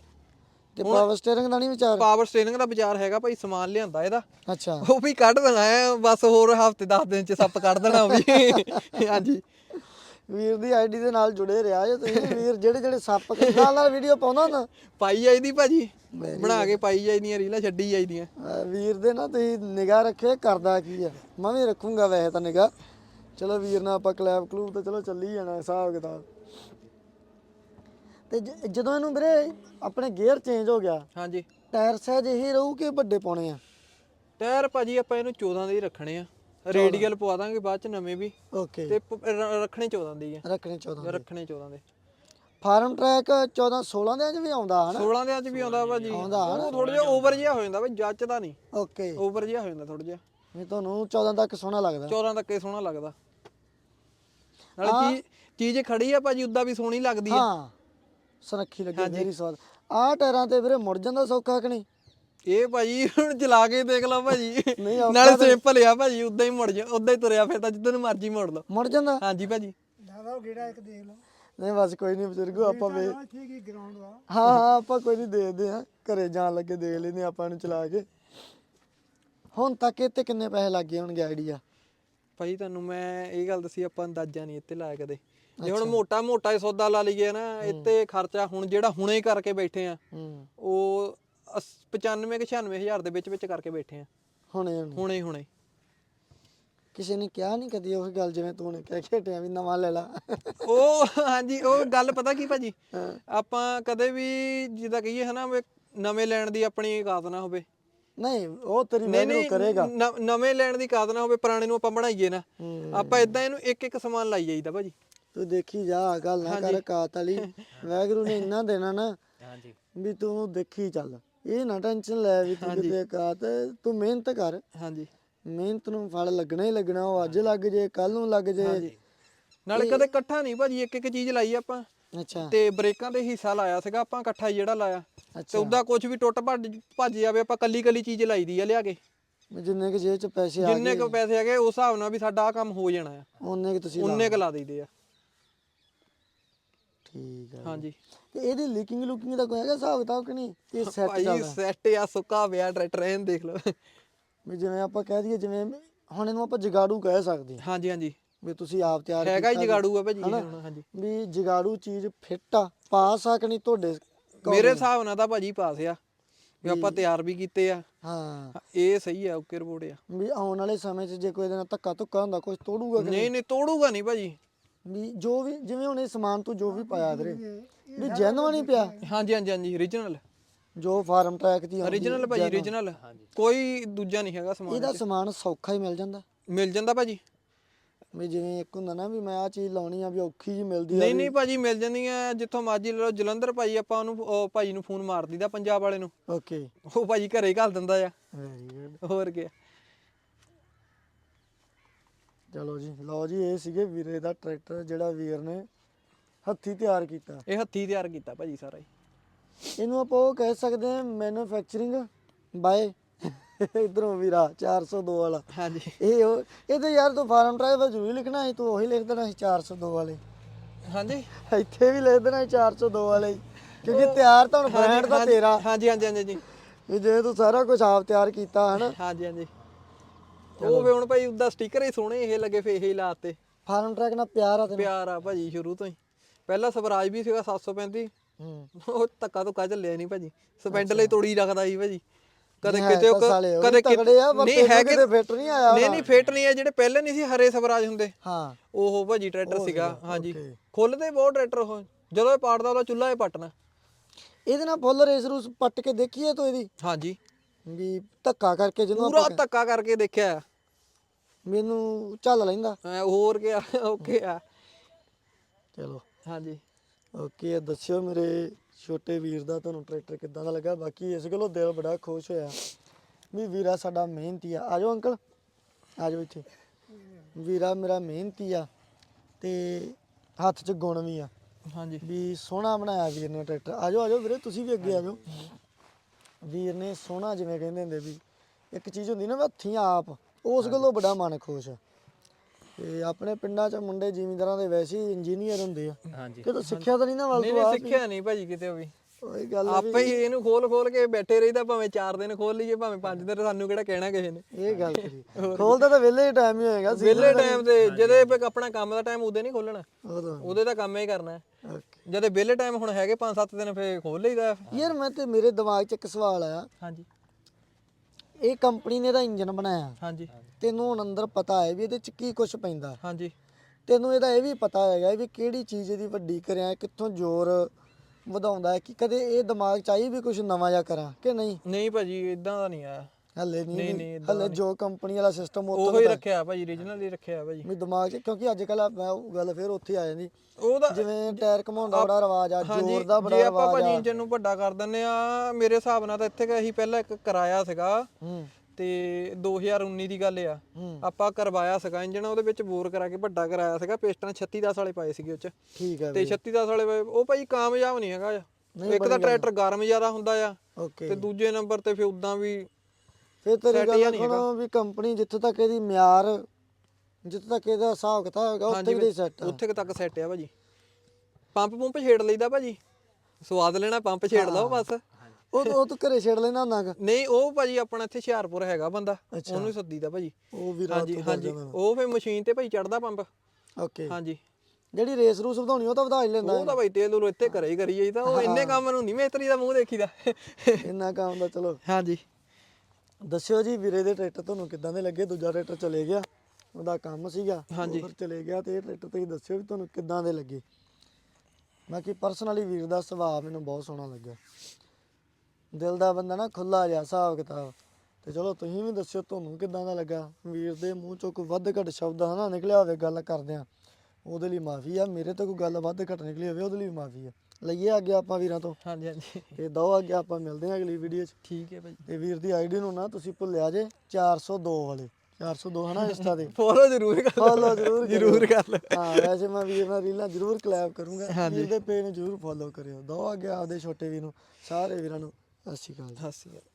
ਤੇ ਪਾਵਰ ਸਟੀਅਰਿੰਗ ਦਾ ਨਹੀਂ ਵਿਚਾਰ? ਪਾਵਰ ਸਟੇਰਿੰਗ ਦਾ ਵਿਚਾਰ ਹੈਗਾ ਭਾਈ ਸਮਾਨ ਲਿਆਂਦਾ ਇਹਦਾ। ਅੱਛਾ। ਉਹ ਵੀ ਕੱਢ ਦੇਣਾ ਹੈ ਬਸ ਹੋਰ ਹਫ਼ਤੇ 10 ਦਿਨ ਚ ਸੱਪ ਕੱਢ ਦੇਣਾ ਉਹ ਵੀ। ਹਾਂਜੀ। ਵੀਰ ਦੀ ਆਈਡੀ ਦੇ ਨਾਲ ਜੁੜੇ ਰਿਹਾ ਜੇ ਤੁਸੀਂ। ਵੀਰ ਜਿਹੜੇ ਜਿਹੜੇ ਸੱਪ ਨਾਲ ਨਾਲ ਵੀਡੀਓ ਪਾਉਂਦਾ ਨਾ ਪਾਈ ਜਾਈਦੀ ਭਾਜੀ। ਬਣਾ ਕੇ ਪਾਈ ਜਾਈਦੀਆਂ ਰੀਲਾਂ ਛੱਡੀ ਜਾਈਦੀਆਂ ਵੀਰ ਦੇ ਨਾ ਤੁਸੀਂ ਨਿਗਾਹ ਰੱਖੇ ਕਰਦਾ ਕੀ ਆ। ਮੈਂ ਵੀ ਰੱਖੂੰਗਾ ਵੈਸੇ ਤਾਂ ਨਿਗਾਹ। ਚਲੋ ਵੀਰ ਨਾਲ ਆਪਾਂ ਕਲੈਬ ਕਲੂਬ ਤੇ ਚਲੋ ਚੱਲੀ ਜਾਣਾ ਹਿਸਾਬ ਕਿਤਾਬ ਤੇ ਜ- ਜਦੋਂ ਇਹਨੂੰ ਵੀਰੇ ਆਪਣੇ ਗੇਅਰ ਚੇਂਜ ਹੋ ਗਿਆ ਹਾਂਜੀ। ਟਾਇਰ ਸਾਈਜ਼ ਇਹੀ ਰਹੂ ਕਿ ਵੱਡੇ ਪਾਉਣੇ ਆ? ਟਾਇਰ ਭਾਜੀ ਆਪਾਂ ਇਹਨੂੰ 14 ਦੇ ਹੀ ਰੱਖਣੇ ਆ। ਰੇਡੀਅਲ ਪਵਾ ਦਾਂਗੇ ਬਾਅਦ ਚ ਨਵੇਂ ਵੀ। ਓਕੇ ਤੇ ਪ- ਰ- ਰੱਖਣੇ 14 ਦੇ ਹੀ ਆ। ਰੱਖਣੇ 14 ਰੱਖਣੇ 14 ਦੇ। ਫਾਰਮ ਟਰੈਕ 14 16 ਦੇ ਚ ਵੀ ਆਉਂਦਾ ਹਨਾ? 16 ਦੇ ਅੱਜ ਵੀ ਆਉਂਦਾ ਭਾਜੀ। ਉਹ ਥੋੜਾ ਜਿਹਾ ਓਵਰ ਜਿਹਾ ਹੋ ਜਾਂਦਾ ਭਾਈ ਜੱਚਦਾ ਨਹੀਂ। ਓਕੇ ਓਵਰ ਜਿਹਾ ਹੋ ਜਾਂਦਾ ਥੋੜਾ ਜਿਹਾ। ਵੀ ਤੁਹਾਨੂੰ 14 ਤੱਕ ਸੋਹਣਾ ਲੱਗਦਾ। 14 ਤੱਕ ਇਹ ਸੋਹਣਾ ਲੱਗਦਾ। ਨਾਲੇ ਚੀਜ਼ ਚੀਜ਼ ਖੜੀ ਆ ਭਾਜੀ ਉਦਾਂ ਵੀ ਸੋਹਣੀ ਲੱਗਦੀ ਆ। ਹਾਂ। ਸੁਨੱਖੀ ਲੱਗੇ ਮੇਰੀ ਸਵਾਦ। ਆਹ ਟਾਇਰਾਂ ਤੇ ਵੀਰੇ ਮੁੜ ਜਾਂਦਾ ਸੌਖਾ ਕਿ ਨਹੀਂ? ਇਹ ਭਾਜੀ ਹੁਣ ਚਲਾ ਕੇ ਦੇਖ ਲਓ ਭਾਜੀ। ਨਹੀਂ, ਔਖਾ ਨਾਲੇ ਸਿੰਪਲ ਆ ਭਾਜੀ ਉਦਾਂ ਹੀ ਮੁੜ ਜਾ ਉਦਾਂ ਹੀ ਤੁਰਿਆ ਫਿਰਦਾ ਜਿੱਦਾਂ ਨੂੰ ਮਰਜ਼ੀ ਮੋੜ ਲਓ। ਮੁੜ ਜਾਂਦਾ? ਹਾਂਜੀ ਭਾਜੀ। ਨਹੀਂ ਬਸ ਕੋਈ ਨਹੀਂ ਬਜ਼ੁਰਗੋ ਆਪਾਂ ਵੇ ਠੀਕ ਹੀ ਗਰਾਊਂਡ ਆ ਹਾਂ ਹਾਂ ਆਪਾਂ ਕੋਈ ਨਹੀਂ ਦੇਖਦੇ ਆ ਘਰੇ ਜਾਣ ਲੱਗੇ ਦੇਖ ਲੈਂਦੇ ਹਾਂ ਆਪਾਂ ਨੂੰ ਚਲਾ ਕੇ। ਹੁਣ ਤੱਕ ਇਹ ਤੇ ਕਿੰਨੇ ਪੈਸੇ ਲੱਗੇ ਹੋਣਗੇ ਆਈਡੀਆ ਭਾਈ ਤੁਹਾਨੂੰ ਮੈਂ ਇਹ ਗੱਲ ਦੱਸੀ ਆਪਾਂ ਅੰਦਾਜ਼ਾ ਨਹੀਂ ਇੱਥੇ ਲਾਇਆ ਕਦੇ। ਜੇ ਹੁਣ ਮੋਟਾ ਮੋਟਾ ਹੀ ਸੌਦਾ ਲਾ ਲਈਏ ਨਾ ਇੱਥੇ ਖਰਚਾ ਹੁਣ ਜਿਹੜਾ ਹੁਣੇ ਕਰਕੇ ਬੈਠੇ ਆ ਉਹ 95 ਕਿ 96 ਹਜ਼ਾਰ ਦੇ ਵਿੱਚ ਵਿੱਚ ਕਰਕੇ ਬੈਠੇ ਆ। ਹੁਣੇ ਹੁਣੇ। ਹੁਣੇ ਕਿਸੇ ਨੇ ਕਿਹਾ ਨਹੀਂ ਕਦੀ ਉਹ ਗੱਲ ਜਿਵੇਂ ਤੂੰ ਨੇ ਕਹਿ ਕੇ ਹਟਿਆ ਵੀ ਨਵਾਂ ਲੈ ਲਾ। ਉਹ ਹਾਂਜੀ ਉਹ ਗੱਲ ਪਤਾ ਕੀ ਭਾਜੀ? ਆਪਾਂ ਕਦੇ ਵੀ ਜਿੱਦਾਂ ਕਹੀਏ ਹਨਾ ਨਵੇਂ ਲੈਣ ਦੀ ਆਪਣੀ ਕਾਤ ਨਾ ਹੋਵੇ। ਨਹੀਂ ਉਹ ਤੇਰੀ ਨਹੀਂ ਕਰੇਗਾ। ਨ- ਨਵੇਂ ਲੈਣ ਦੀ ਕਾਤ ਨਾ ਹੋਵੇ ਪੁਰਾਣੇ ਨੂੰ ਆਪਾਂ ਬਣਾਈਏ ਨਾ। ਆਪਾਂ ਇਦਾਂ ਇਹਨੂੰ ਇੱਕ ਇੱਕ ਸਮਾਨ ਲਾਈ ਜਾਈਦਾ ਭਾਜੀ। ਤੂੰ ਦੇਖੀ ਜਾ ਗੱਲ ਨਾ ਕਰ ਕਾਤ ਵਾਲੀ। ਵੈਗਰੂ ਨੇ ਇੰਨਾ ਦੇਣਾ ਨਾ ਹਾਂਜੀ। ਵੀ ਤੂੰ ਦੇਖੀ ਚੱਲ। ਇਹ ਨਾ ਟੈਨਸ਼ਨ ਲੈ ਵੀ ਤੂੰ ਕਿਤੇ ਕਾਤ ਤੂੰ ਮਿਹਨਤ ਕਰ। ਹਾਂਜੀ। ਮਿਹਨਤ ਨੂੰ ਫਲ ਲੱਗਣਾ ਹੀ ਲੱਗਣਾ ਉਹ ਅੱਜ ਲੱਗ ਜੇ ਕੱਲ ਨੂੰ ਲੱਗ ਜੇ। ਨਾਲੇ ਕਦੇ ਇਕੱਠਾ ਨਹੀਂ ਭਾਜੀ ਇੱਕ ਇੱਕ ਚੀਜ਼ ਲਾਈ ਆਪਾਂ। ਅੱਛਾ। ਤੇ ਬ੍ਰੇਕਾਂ ਦੇ ਹਿੱਸਾ ਲਾਇਆ ਸੀਗਾ ਆਪਾਂ ਇਕੱਠਾ ਹੀ ਜਿਹੜਾ ਲਾਇਆ। ਤੇ ਉਹਦਾ ਕੁਝ ਵੀ ਟੁੱਟ ਭੱਜ ਭੱਜ ਜਾਵੇ ਆਪਾਂ ਕੱਲੀ ਕੱਲੀ ਚੀਜ਼ ਲਾਈਦੀ ਆ ਲਿਆ ਕੇ। ਵੀ ਜਿੰਨੇ ਕਿ ਜੇਬ ਚ ਪੈਸੇ ਆ ਜਿੰਨੇ ਕੁ ਪੈਸੇ ਹੈਗੇ ਉਸ ਹਿਸਾਬ ਨਾਲ ਵੀ ਸਾਡਾ ਆ ਕੰਮ ਹੋ ਜਾਣਾ ਆ। ਉਹਨੇ ਕਿ ਤੁਸੀਂ ਲਾ ਉਨੇ ਕੁ ਲਾ ਦਈਦੇ ਆ। ਠੀਕ ਆ। ਹਾਂਜੀ। ਤੇ ਇਹਦੀ ਲੀਕਿੰਗ ਲੁਕਿੰਗ ਦਾ ਕੋਈ ਹੈਗਾ ਹਿਸਾਬ ਕਿਤਾਬ ਕਿ ਨਹੀਂ? ਇਹ ਸੈੱਟ ਭਾਈ ਚੱਲਦਾ। ਸੈੱਟ ਆ ਸੁੱਕਾ ਪਿਆ ਟਰੈਕਟਰ ਐਨ ਦੇਖ ਲਓ। ਵੀ ਜਿਵੇਂ ਆਪਾਂ ਕਹਿ ਦਈਏ ਜਿਵੇਂ ਹੁਣ ਇਹਨੂੰ ਆਪਾਂ ਜਗਾੜੂ ਕਹਿ ਸਕਦੇ ਹਾਂ। ਹਾਂਜੀ ਹਾਂਜੀ। ਵੀ ਤੁਸੀਂ ਆਪ ਤਿਆਰ ਹੈਗਾ ਹੀ ਜਗਾੜੂ ਆ ਭਾਜੀ ਇਹ ਹਨਾ? ਹੁਣ ਹਾਂਜੀ। ਵੀ ਜਗਾੜੂ ਚੀਜ਼ ਫਿੱਟ ਆ ਪਾ ਸਕਣੀ ਤੁਹਾਡੇ ਮੇਰੇ ਹਿਸਾਬ ਨਾਲ ਤਾਂ ਭਾਜੀ ਪਾਸ ਆ ਵੀ ਆਪਾਂ ਤਿਆਰ ਵੀ ਕੀਤੇ ਆ। ਹਾਂ। ਇਹ ਸਹੀ ਆ ਓਕੇ ਰਿਪੋਰਟ ਆ। ਵੀ ਆਉਣ ਵਾਲੇ ਸਮੇਂ 'ਚ ਜੇ ਕੋਈ ਇਹਦੇ ਨਾਲ ਧੱਕਾ ਧੁੱਕਾ ਹੁੰਦਾ ਕੁਝ ਤੋੜੂਗਾ ਕਿ ਨਹੀਂ ਨਹੀਂ? ਤੋੜੂਗਾ ਨਹੀਂ ਭਾਜੀ। ਵੀ ਜੋ ਵੀ ਜਿਵੇਂ ਹੁਣ ਇਹ ਸਮਾਨ ਤੂੰ ਜੋ ਵੀ ਪਾਇਆ ਵੀਰੇ। ਵੀ ਜੈਨੂਅਨ ਹੀ ਪਿਆ। ਹਾਂਜੀ ਹਾਂਜੀ ਹਾਂਜੀ origignal ਜੋ ਫਾਰਮ ਟਰੈਕ ਦੀ ਆਉਂਦੀ origignal ਭਾਜੀ origignal ਕੋਈ ਦੂਜਾ ਨਹੀਂ ਹੈਗਾ ਸਮਾਨ ਇਹਦਾ ਸਮਾਨ ਸੌਖਾ ਹੀ ਮਿਲ ਜਾਂਦਾ। ਮਿਲ ਜਾਂਦਾ ਭਾਜੀ। ਵੀ ਜਿਵੇਂ ਇੱਕ ਹੁੰਦਾ ਨਾ ਵੀ ਮੈਂ ਆ ਚੀਜ਼ ਲਾਉਣੀ ਆ ਵੀ ਔਖੀ ਜੀ ਮਿਲਦੀ ਆ ਨਹੀਂ ਨਹੀਂ ਭਾਜੀ ਮਿਲ ਜਾਂਦੀਆਂ ਜਿੱਥੋਂ ਮਰਜ਼ੀ ਲੈ ਲਓ ਜਲੰਧਰ ਭਾਜੀ ਆਪਾਂ ਉਹਨੂੰ ਉਹ ਭਾਜੀ ਨੂੰ ਫੋਨ ਮਾਰ ਦਈਦਾ ਪੰਜਾਬ ਵਾਲੇ ਨੂੰ। ਓਕੇ। ਉਹ ਭਾਜੀ ਘਰੇ ਹੀ ਘੱਲ ਦਿੰਦਾ ਆ। ਵੈਰੀ ਗੁੱਡ ਹੋਰ ਕੀ ਚਲੋ ਜੀ ਲਓ ਜੀ ਇਹ ਸੀਗੇ ਵੀਰੇ ਦਾ ਟਰੈਕਟਰ ਜਿਹੜਾ ਵੀਰ ਨੇ ਹੱਥੀ ਤਿਆਰ ਕੀਤਾ। ਇਹ ਹੱਥੀ ਤਿਆਰ ਕੀਤਾ ਭਾਜੀ ਸਾਰਾ ਹੀ। ਇਹਨੂੰ ਆਪਾਂ ਉਹ ਕਹਿ ਸਕਦੇ ਹਾਂ ਮੈਨੂਫੈਕਚਰਿੰਗ ਬਾਏ ਇਧਰੋਂ ਵੀਰਾ 402 ਵਾਲਾ। ਹਾਂਜੀ। ਇਹ ਉਹ ਇਹ ਤਾਂ ਯਾਰ ਤੂੰ ਫਾਰਮ ਡਰਾਈਵਰ ਜ਼ਰੂਰੀ ਲਿਖਣਾ ਸੀ ਤੂੰ ਉਹੀ ਲਿਖ ਦੇਣਾ ਸੀ 402 ਵਾਲੇ। ਹਾਂਜੀ। ਇੱਥੇ ਵੀ ਲਿਖ ਦੇਣਾ ਸੀ 402 ਵਾਲੇ। ਕਿਉਂਕਿ ਤਿਆਰ ਤਾਂ ਹੁਣ ਬ੍ਰਾਂਡ ਦਾ ਤੇਰਾ। ਹਾਂਜੀ ਹਾਂਜੀ ਹਾਂਜੀ ਜੀ ਵੀ ਜੇ ਤੂੰ ਸਾਰਾ ਕੁਝ ਆਪ ਤਿਆਰ ਕੀਤਾ ਹਨਾ? ਹਾਂਜੀ ਹਾਂਜੀ। ਉਹ ਵੀ ਹੁਣ ਭਾਈ ਉਹਦਾ ਸਟicker ਹੀ ਸੋਹਣੇ ਇਹ ਲੱਗੇ ਫੇ ਇਹ ਹੀ ਲਾਤੇ ਫਾਰਮ ਟਰੈਕ ਨਾਲ ਪਿਆਰ ਆ ਤੈਨੂੰ। ਪਿਆਰ ਆ ਭਾਜੀ ਸ਼ੁਰੂ ਤੋਂ ਹੀ। ਪਹਿਲਾਂ ਸਵਰਾਜ ਵੀ ਸੀਗਾ 735 ਹੂੰ। ਉਹ ਧੱਕਾ ਧੁੱਕਾ ਚੱਲਿਆ ਨਹੀਂ ਭਾਜੀ। ਸਪੈਂਡਲ ਹੀ ਤੋੜੀ ਰੱਖਦਾ ਸੀ ਭਾਜੀ। ਕਦੇ ਹੈ ਕਿਤੇ ਉਹ ਕਦੇ ਕਿ- ਤਗੜੇ ਆ, ਪਰ ਨਹੀਂ ਹੈਗੇ ਕਿਤੇ ਫਿੱਟ ਨਹੀਂ ਆਇਆ ਨਹੀਂ ਨਹੀਂ ਫਿੱਟ ਨਹੀਂ ਆ ਜਿਹੜੇ ਪਹਿਲੇ ਨਹੀਂ ਸੀ ਹਰੇ ਸਵਰਾਜ ਹੁੰਦੇ। ਹਾਂ। ਉਹ ਭਾਜੀ ਟਰੈਕਟਰ ਸੀਗਾ ਹਾਂਜੀ। ਖੁੱਲਦੇ ਬਹੁਤ ਟਰੈਕਟਰ ਉਹ। ਜਦੋਂ ਇਹ ਪਾੜਦਾ ਉਹਦਾ ਚੁੱਲ੍ਹਾ ਹੀ ਪਟਣਾ। ਇਹਦੇ ਨਾਲ ਫੁੱਲ ਰੇਸ ਰੂਸ ਪੱਟ ਕੇ ਦੇਖੀਏ ਤੂੰ ਇਹਦੀ? ਹਾਂਜੀ। ਵੀ ਧੱਕਾ ਕਰਕੇ ਜਦੋਂ ਪੂਰਾ ਧੱਕਾ ਕਰਕੇ ਦੇਖਿਆ। ਮੈਨੂੰ ਚੱਲ ਲੈਂਦਾ। ਹੋਰ ਕੀ ਓਕੇ ਆ। ਚਲੋ। ਹਾਂਜੀ। ਓਕੇ ਦੱਸਿਓ ਮੇਰੇ ਛੋਟੇ ਵੀਰ ਦਾ ਤੁਹਾਨੂੰ ਟਰੈਕਟਰ ਕਿੱਦਾਂ ਦਾ ਲੱਗਾ? ਬਾਕੀ ਇਸ ਗੱਲੋਂ ਦਿਲ ਬੜਾ ਖੁਸ਼ ਹੋਇਆ। ਵੀ ਵੀਰਾ ਸਾਡਾ ਮਿਹਨਤੀ ਆ। ਆਜੋ ਅੰਕਲ। ਆਜੋ ਇੱਥੇ। ਵੀਰਾ ਮੇਰਾ ਮਿਹਨਤੀ ਆ ਤੇ ਹੱਥ 'ਚ ਗੁਣ ਵੀ ਆ। ਹਾਂਜੀ। ਵੀ ਸੋਹਣਾ ਬਣਾਇਆ ਵੀਰ ਨੇ ਟਰੈਕਟਰ। ਆਜੋ ਆਜੋ ਵੀਰੇ ਤੁਸੀਂ ਵੀ ਅੱਗੇ ਆਜੋ ਵੀਰ ਨੇ ਸੋਹਣਾ ਜਿਵੇਂ ਕਹਿੰਦੇ ਹੁੰਦੇ ਵੀ ਇੱਕ ਚੀਜ਼ ਹੁੰਦੀ ਨਾ ਵੀ ਹੱਥੀਂ ਆਪ ਉਸ ਗੱਲੋਂ ਬੜਾ ਮਨ ਖੁਸ਼ ਆ। ਤੇ ਆਪਣੇ ਪਿੰਡਾਂ 'ਚ ਮੁੰਡੇ ਜ਼ਿਮੀਂਦਾਰਾਂ ਦੇ ਵੈਸੇ ਹੀ ਇੰਜੀਨੀਅਰ ਹੁੰਦੇ ਆ। ਹਾਂਜੀ। ਕਿਤੇ ਸਿੱਖਿਆ ਤਾਂ ਨਹੀਂ ਨਾ ਵੱਲ ਨਹੀਂ ਨਹੀਂ ਸਿੱਖਿਆ ਨਹੀਂ ਭਾਜੀ ਕਿਤੇ ਵੀ। ਉਹੀ ਗੱਲ ਆ ਆਪੇ ਹੀ ਇਹਨੂੰ ਖੋਲ ਖੋਲ ਕੇ ਬੈਠੇ ਰਹੀਦਾ ਭਾਵੇਂ 4 ਦਿਨ ਖੋਲ ਲਈਏ ਭਾਵੇਂ 5 ਦਿਨ ਸਾਨੂੰ ਕਿਹੜਾ ਕਹਿਣਾ ਕਿਸੇ ਨੇ। ਇਹ ਗੱਲ ਕਰੀ ਖੋਲਦਾ ਤਾਂ ਵਿਹਲੇ ਟਾਈਮ ਹੀ ਹੋਏਗਾ ਵਿਹਲੇ ਟਾਈਮ ਤੇ ਜਦੇ ਵੀ ਆਪਣਾ ਕੰਮ ਦਾ ਟਾਈਮ ਉਹਦੇ ਨਹੀਂ ਖੋਲਣਾ। ਉਹਦੇ ਤਾਂ ਕੰਮ ਹੀ ਕਰਨਾ। ਹੈ। ਓਕੇ। ਜਦੇ ਵਿਹਲੇ ਟਾਈਮ ਹੁਣ ਹੈਗੇ 5-7 ਦਿਨ ਫੇ ਖੋਲ ਲਈਦਾ। ਯਾਰ ਮੈਂ ਤੇ ਮੇਰੇ ਦਿਮਾਗ 'ਚ ਇੱਕ ਸਵਾਲ ਆਇਆ। ਹਾਂਜੀ। ਇਹ ਕੰਪਨੀ ਨੇ ਦਾ ਇੰਜਨ ਬਣਾਇਆ। ਹਾਂਜੀ। ਤੈਨੂੰ ਹੁਣ ਅੰਦਰ ਪਤਾ ਹੈ ਵੀ ਇਹਦੇ 'ਚ ਕੀ ਕੁਝ ਪੈਂਦਾ। ਹਾਂਜੀ। ਤੈਨੂੰ ਇਹਦਾ ਇਹ ਵੀ ਪਤਾ ਹੈਗਾ ਵੀ ਕਿਹੜੀ ਚੀਜ਼ ਇਹਦੀ ਵੱਡੀ ਕਰਿਆ ਕਿੱਥੋਂ ਜ਼ੋਰ ਵਧਾਉਂਦਾ ਕਿ ਕਦੇ ਇਹ ਦਿਮਾਗ 'ਚ ਆਈ ਵੀ ਕੁਝ ਨਵਾਂ ਜਿਹਾ ਕਰਾਂ ਕਿ ਨਹੀਂ? ਨਹੀਂ ਭਾਜੀ ਇਦਾਂ ਦਾ ਨਹੀਂ ਆਇਆ। ਹੱਲੇ ਨਹੀਂ, ਨਹੀਂ ਨਹੀਂ, ਹੱਲੇ ਜੋ ਕੰਪਨੀ ਵਾਲਾ ਸਿਸਟਮ ਉਹੋ ਉੱਥੋਂ ਹੀ ਦਾ ਰੱਖਿਆ ਭਾਜੀ origignal ਹੀ ਰੱਖਿਆ ਭਾਜੀ। ਵੀ ਦਿਮਾਗ 'ਚ ਕਿਉਂਕਿ ਅੱਜ ਕੱਲ ਮੈਂ ਉਹ ਗੱਲ ਫੇਰ ਉੱਥੇ ਆ ਜਾਂਦੀ। ਉਹਦਾ ਜਿਵੇਂ ਟਾਇਰ ਘਮਾਉਂਦਾ ਬੜਾ ਰਿਵਾਜ ਆ ਹਾਂਜੀ ਜ਼ੋਰ ਦਾ ਬੜਾ ਜੇ ਆਪਾਂ ਰਿਵਾਜ ਭਾਜੀ ਆ ਇੰਜਨ ਨੂੰ ਵੱਡਾ ਕਰ ਦਿੰਨੇ ਆ ਮੇਰੇ ਹਿਸਾਬ ਨਾਲ ਤਾਂ ਇੱਥੇ ਕਿ ਅਸੀਂ ਪਹਿਲਾਂ ਇੱਕ ਕਰਾਇਆ ਸੀਗਾ। ਹੂੰ। ਤੇ 2019 ਦੀ ਗੱਲ ਆ। ਹੂੰ। ਆਪਾਂ ਕਰਵਾਇਆ ਸੀਗਾ ਇੰਜਨ ਉਹਦੇ ਵਿੱਚ ਬੋਰ ਕਰਾ ਕੇ ਵੱਡਾ ਕਰਾਇਆ ਸੀਗਾ। ਪਿਸਟਨ 36 10 ਵਾਲੇ ਪਾਏ ਸੀਗੇ ਉਹ ਚ। ਠੀਕ ਹੈ ਤੇ 36 10 ਵਾਲੇ ਪਾਏ, ਉਹ ਭਾਈ ਕਾਮਯਾਬ ਨਹੀਂ ਹੈਗਾ ਇੱਕ ਤਾਂ ਟਰੈਕਟਰ ਗਰਮ ਜ਼ਿਆਦਾ ਹੁੰਦਾ ਆ। ਓਕੇ। ਤੇ ਦੂਜੇ ਨੰਬਰ ਤੇ ਫਿਰ ਉਦਾਂ ਵੀ ਫਿਰ ਤੇਰੀ set ਗੱਲ ਨਹੀਂ ਵੀ ਕੰਪਨੀ ਜਿੱਥੇ ਤੱਕ ਇਹਦੀ ਮਿਆਰ ਜਿੱਥੇ ਤੱਕ ਇਹਦਾ ਹਿਸਾਬ ਕਿਤਾਬ ਹੈਗਾ ਉੱਥੇ ਵੀ ਸੈੱਟ ਉੱਥੇ ਕੁ ਤੱਕ ਸੈੱਟ ਆ ਭਾਜੀ। ਪੰਪ ਪੰਪ ਛੇੜ ਲਈਦਾ ਭਾਜੀ। ਸਵਾਦ ਲੈਣਾ ਪੰਪ ਛੇੜ ਲਓ ਬਸ। ਉਹ ਉਹ ਤੂੰ ਘਰੇ ਛੇੜ ਲੈਣਾ ਹੁੰਦਾ ਗਾ ਨਹੀਂ ਉਹ ਭਾਜੀ ਆਪਣਾ ਇੱਥੇ ਹੁਸ਼ਿਆਰਪੁਰ ਹੈਗਾ ਬੰਦਾ। ਉਹਨੂੰ ਹੀ ਸੱਦੀਦਾ ਭਾਜੀ। ਉਹ ਵੀ ਰਾਤ ਹਾਂਜੀ ਤੋਂ ਹਾਂਜੀ। ਉਹ ਫੇ ਮਸ਼ੀਨ ਤੇ ਭਾਈ ਚੜਦਾ ਪੰਪ। ਓਕੇ। ਹਾਂਜੀ। ਜਿਹੜੀ ਰੇਸ ਰੂਸ ਵਧਾਉਣੀ ਉਹ ਤਾਂ ਵਧਾ ਹੀ ਲੈਂਦਾ ਉਹ ਤਾਂ ਭਾਈ ਤੇਲ ਨੂੰ ਇੱਥੇ ਘਰੇ ਹੀ ਕਰੀ ਜਾਈਦਾ ਉਹ ਇੰਨੇ ਕੰਮ ਨੂੰ ਨਹੀਂ ਮੇਤਰੀ ਦਾ ਮੂੰਹ ਦੇਖੀਦਾ। ਇੰਨਾ ਕੰਮ ਦਾ ਚਲੋ। ਹਾਂਜੀ। ਦੱਸਿਓ ਜੀ ਵੀਰੇ ਦੇ ਟਰੈਕਟਰ ਤੁਹਾਨੂੰ ਕਿੱਦਾਂ ਦੇ ਲੱਗੇ? ਦੂਜਾ ਟਰੈਕਟਰ ਚਲੇ ਗਿਆ। ਉਹਦਾ ਕੰਮ ਸੀਗਾ। ਹਾਂਜੀ। ਉਹ ਫਿਰ ਚਲੇ ਗਿਆ ਤੇ ਇਹ ਟਰੈਕਟਰ ਤੁਸੀਂ ਦੱਸਿਓ ਵੀ ਤੁਹਾਨੂੰ ਕਿੱਦਾਂ ਦੇ ਲੱਗੇ? ਬਾਕੀ ਪਰਸਨਲੀ ਵੀਰ ਦਾ ਸੁਭਾਅ ਮੈਨੂੰ ਬਹੁਤ ਸੋਹਣਾ ਲੱਗਿਆ। ਦਿਲ ਦਾ ਬੰਦਾ ਨਾ ਖੁੱਲਾ ਜਿਹਾ ਹਿਸਾਬ ਕਿਤਾਬ। ਤੇ ਚਲੋ ਤੁਸੀਂ ਵੀ ਦੱਸਿਓ ਤੁਹਾਨੂੰ ਕਿੱਦਾਂ ਦਾ ਲੱਗਾ। ਵੀਰ ਦੇ ਮੂੰਹ ਚੋਂ ਕੋਈ ਵੱਧ ਘੱਟ ਸ਼ਬਦ ਹਨਾ ਨਿਕਲਿਆ ਹੋਵੇ ਗੱਲ ਕਰਦੇ ਆ। ਉਹਦੇ ਲਈ ਮਾਫੀ ਆ ਮੇਰੇ ਤੋਂ ਕੋਈ ਗੱਲ ਵੱਧ ਘੱਟ ਨਿਕਲੀ ਹੋਵੇ ਉਹਦੇ ਲਈ ਵੀ ਮਾਫੀ ਆ। ਲਈਏ ਅੱਗੇ ਆਪਾਂ ਵੀਰਾਂ ਤੋਂ। ਹਾਂਜੀ ਹਾਂਜੀ। ਤੇ ਦੋ ਅੱਗੇ ਆਪਾਂ ਮਿਲਦੇ ਹਾਂ ਅਗਲੀ ਵੀਡੀਓ 'ਚ। ਠੀਕ ਹੈ ਭਾਜੀ ਤੇ ਵੀਰ ਦੀ ਆਈਡੀ ਨੂੰ ਨਾ ਤੁਸੀਂ ਭੁੱਲਿਆ ਜੇ 402 ਵਾਲੇ। 402 ਹਨਾ ਇੰਸਟਾ ਤੇ ਫੋਲੋ ਜ਼ਰੂਰ ਕਰ ਫੋਲੋ ਜ਼ਰੂਰ। ਜ਼ਰੂਰ ਕਰ ਲਓ ਹਾਂ ਵੈਸੇ ਮੈਂ ਵੀਰ ਨਾਲ ਰੀਲਾਂ ਜ਼ਰੂਰ ਕਲੈਬ ਕਰੂੰਗਾ। ਵੀਰ ਦੇ ਪੇਜ ਨੂੰ ਜ਼ਰੂਰ ਫੋਲੋ ਕਰਿਓ। ਦੋ ਅੱਗੇ ਆਪਦੇ ਛੋਟੇ ਵੀਰ ਨੂੰ ਸਾਰੇ ਵੀਰਾਂ ਨੂੰ। ਸਤਿ ਸ਼੍ਰੀ ਅਕਾਲ। ਸਤਿ ਸ਼੍ਰੀ ਅਕਾਲ।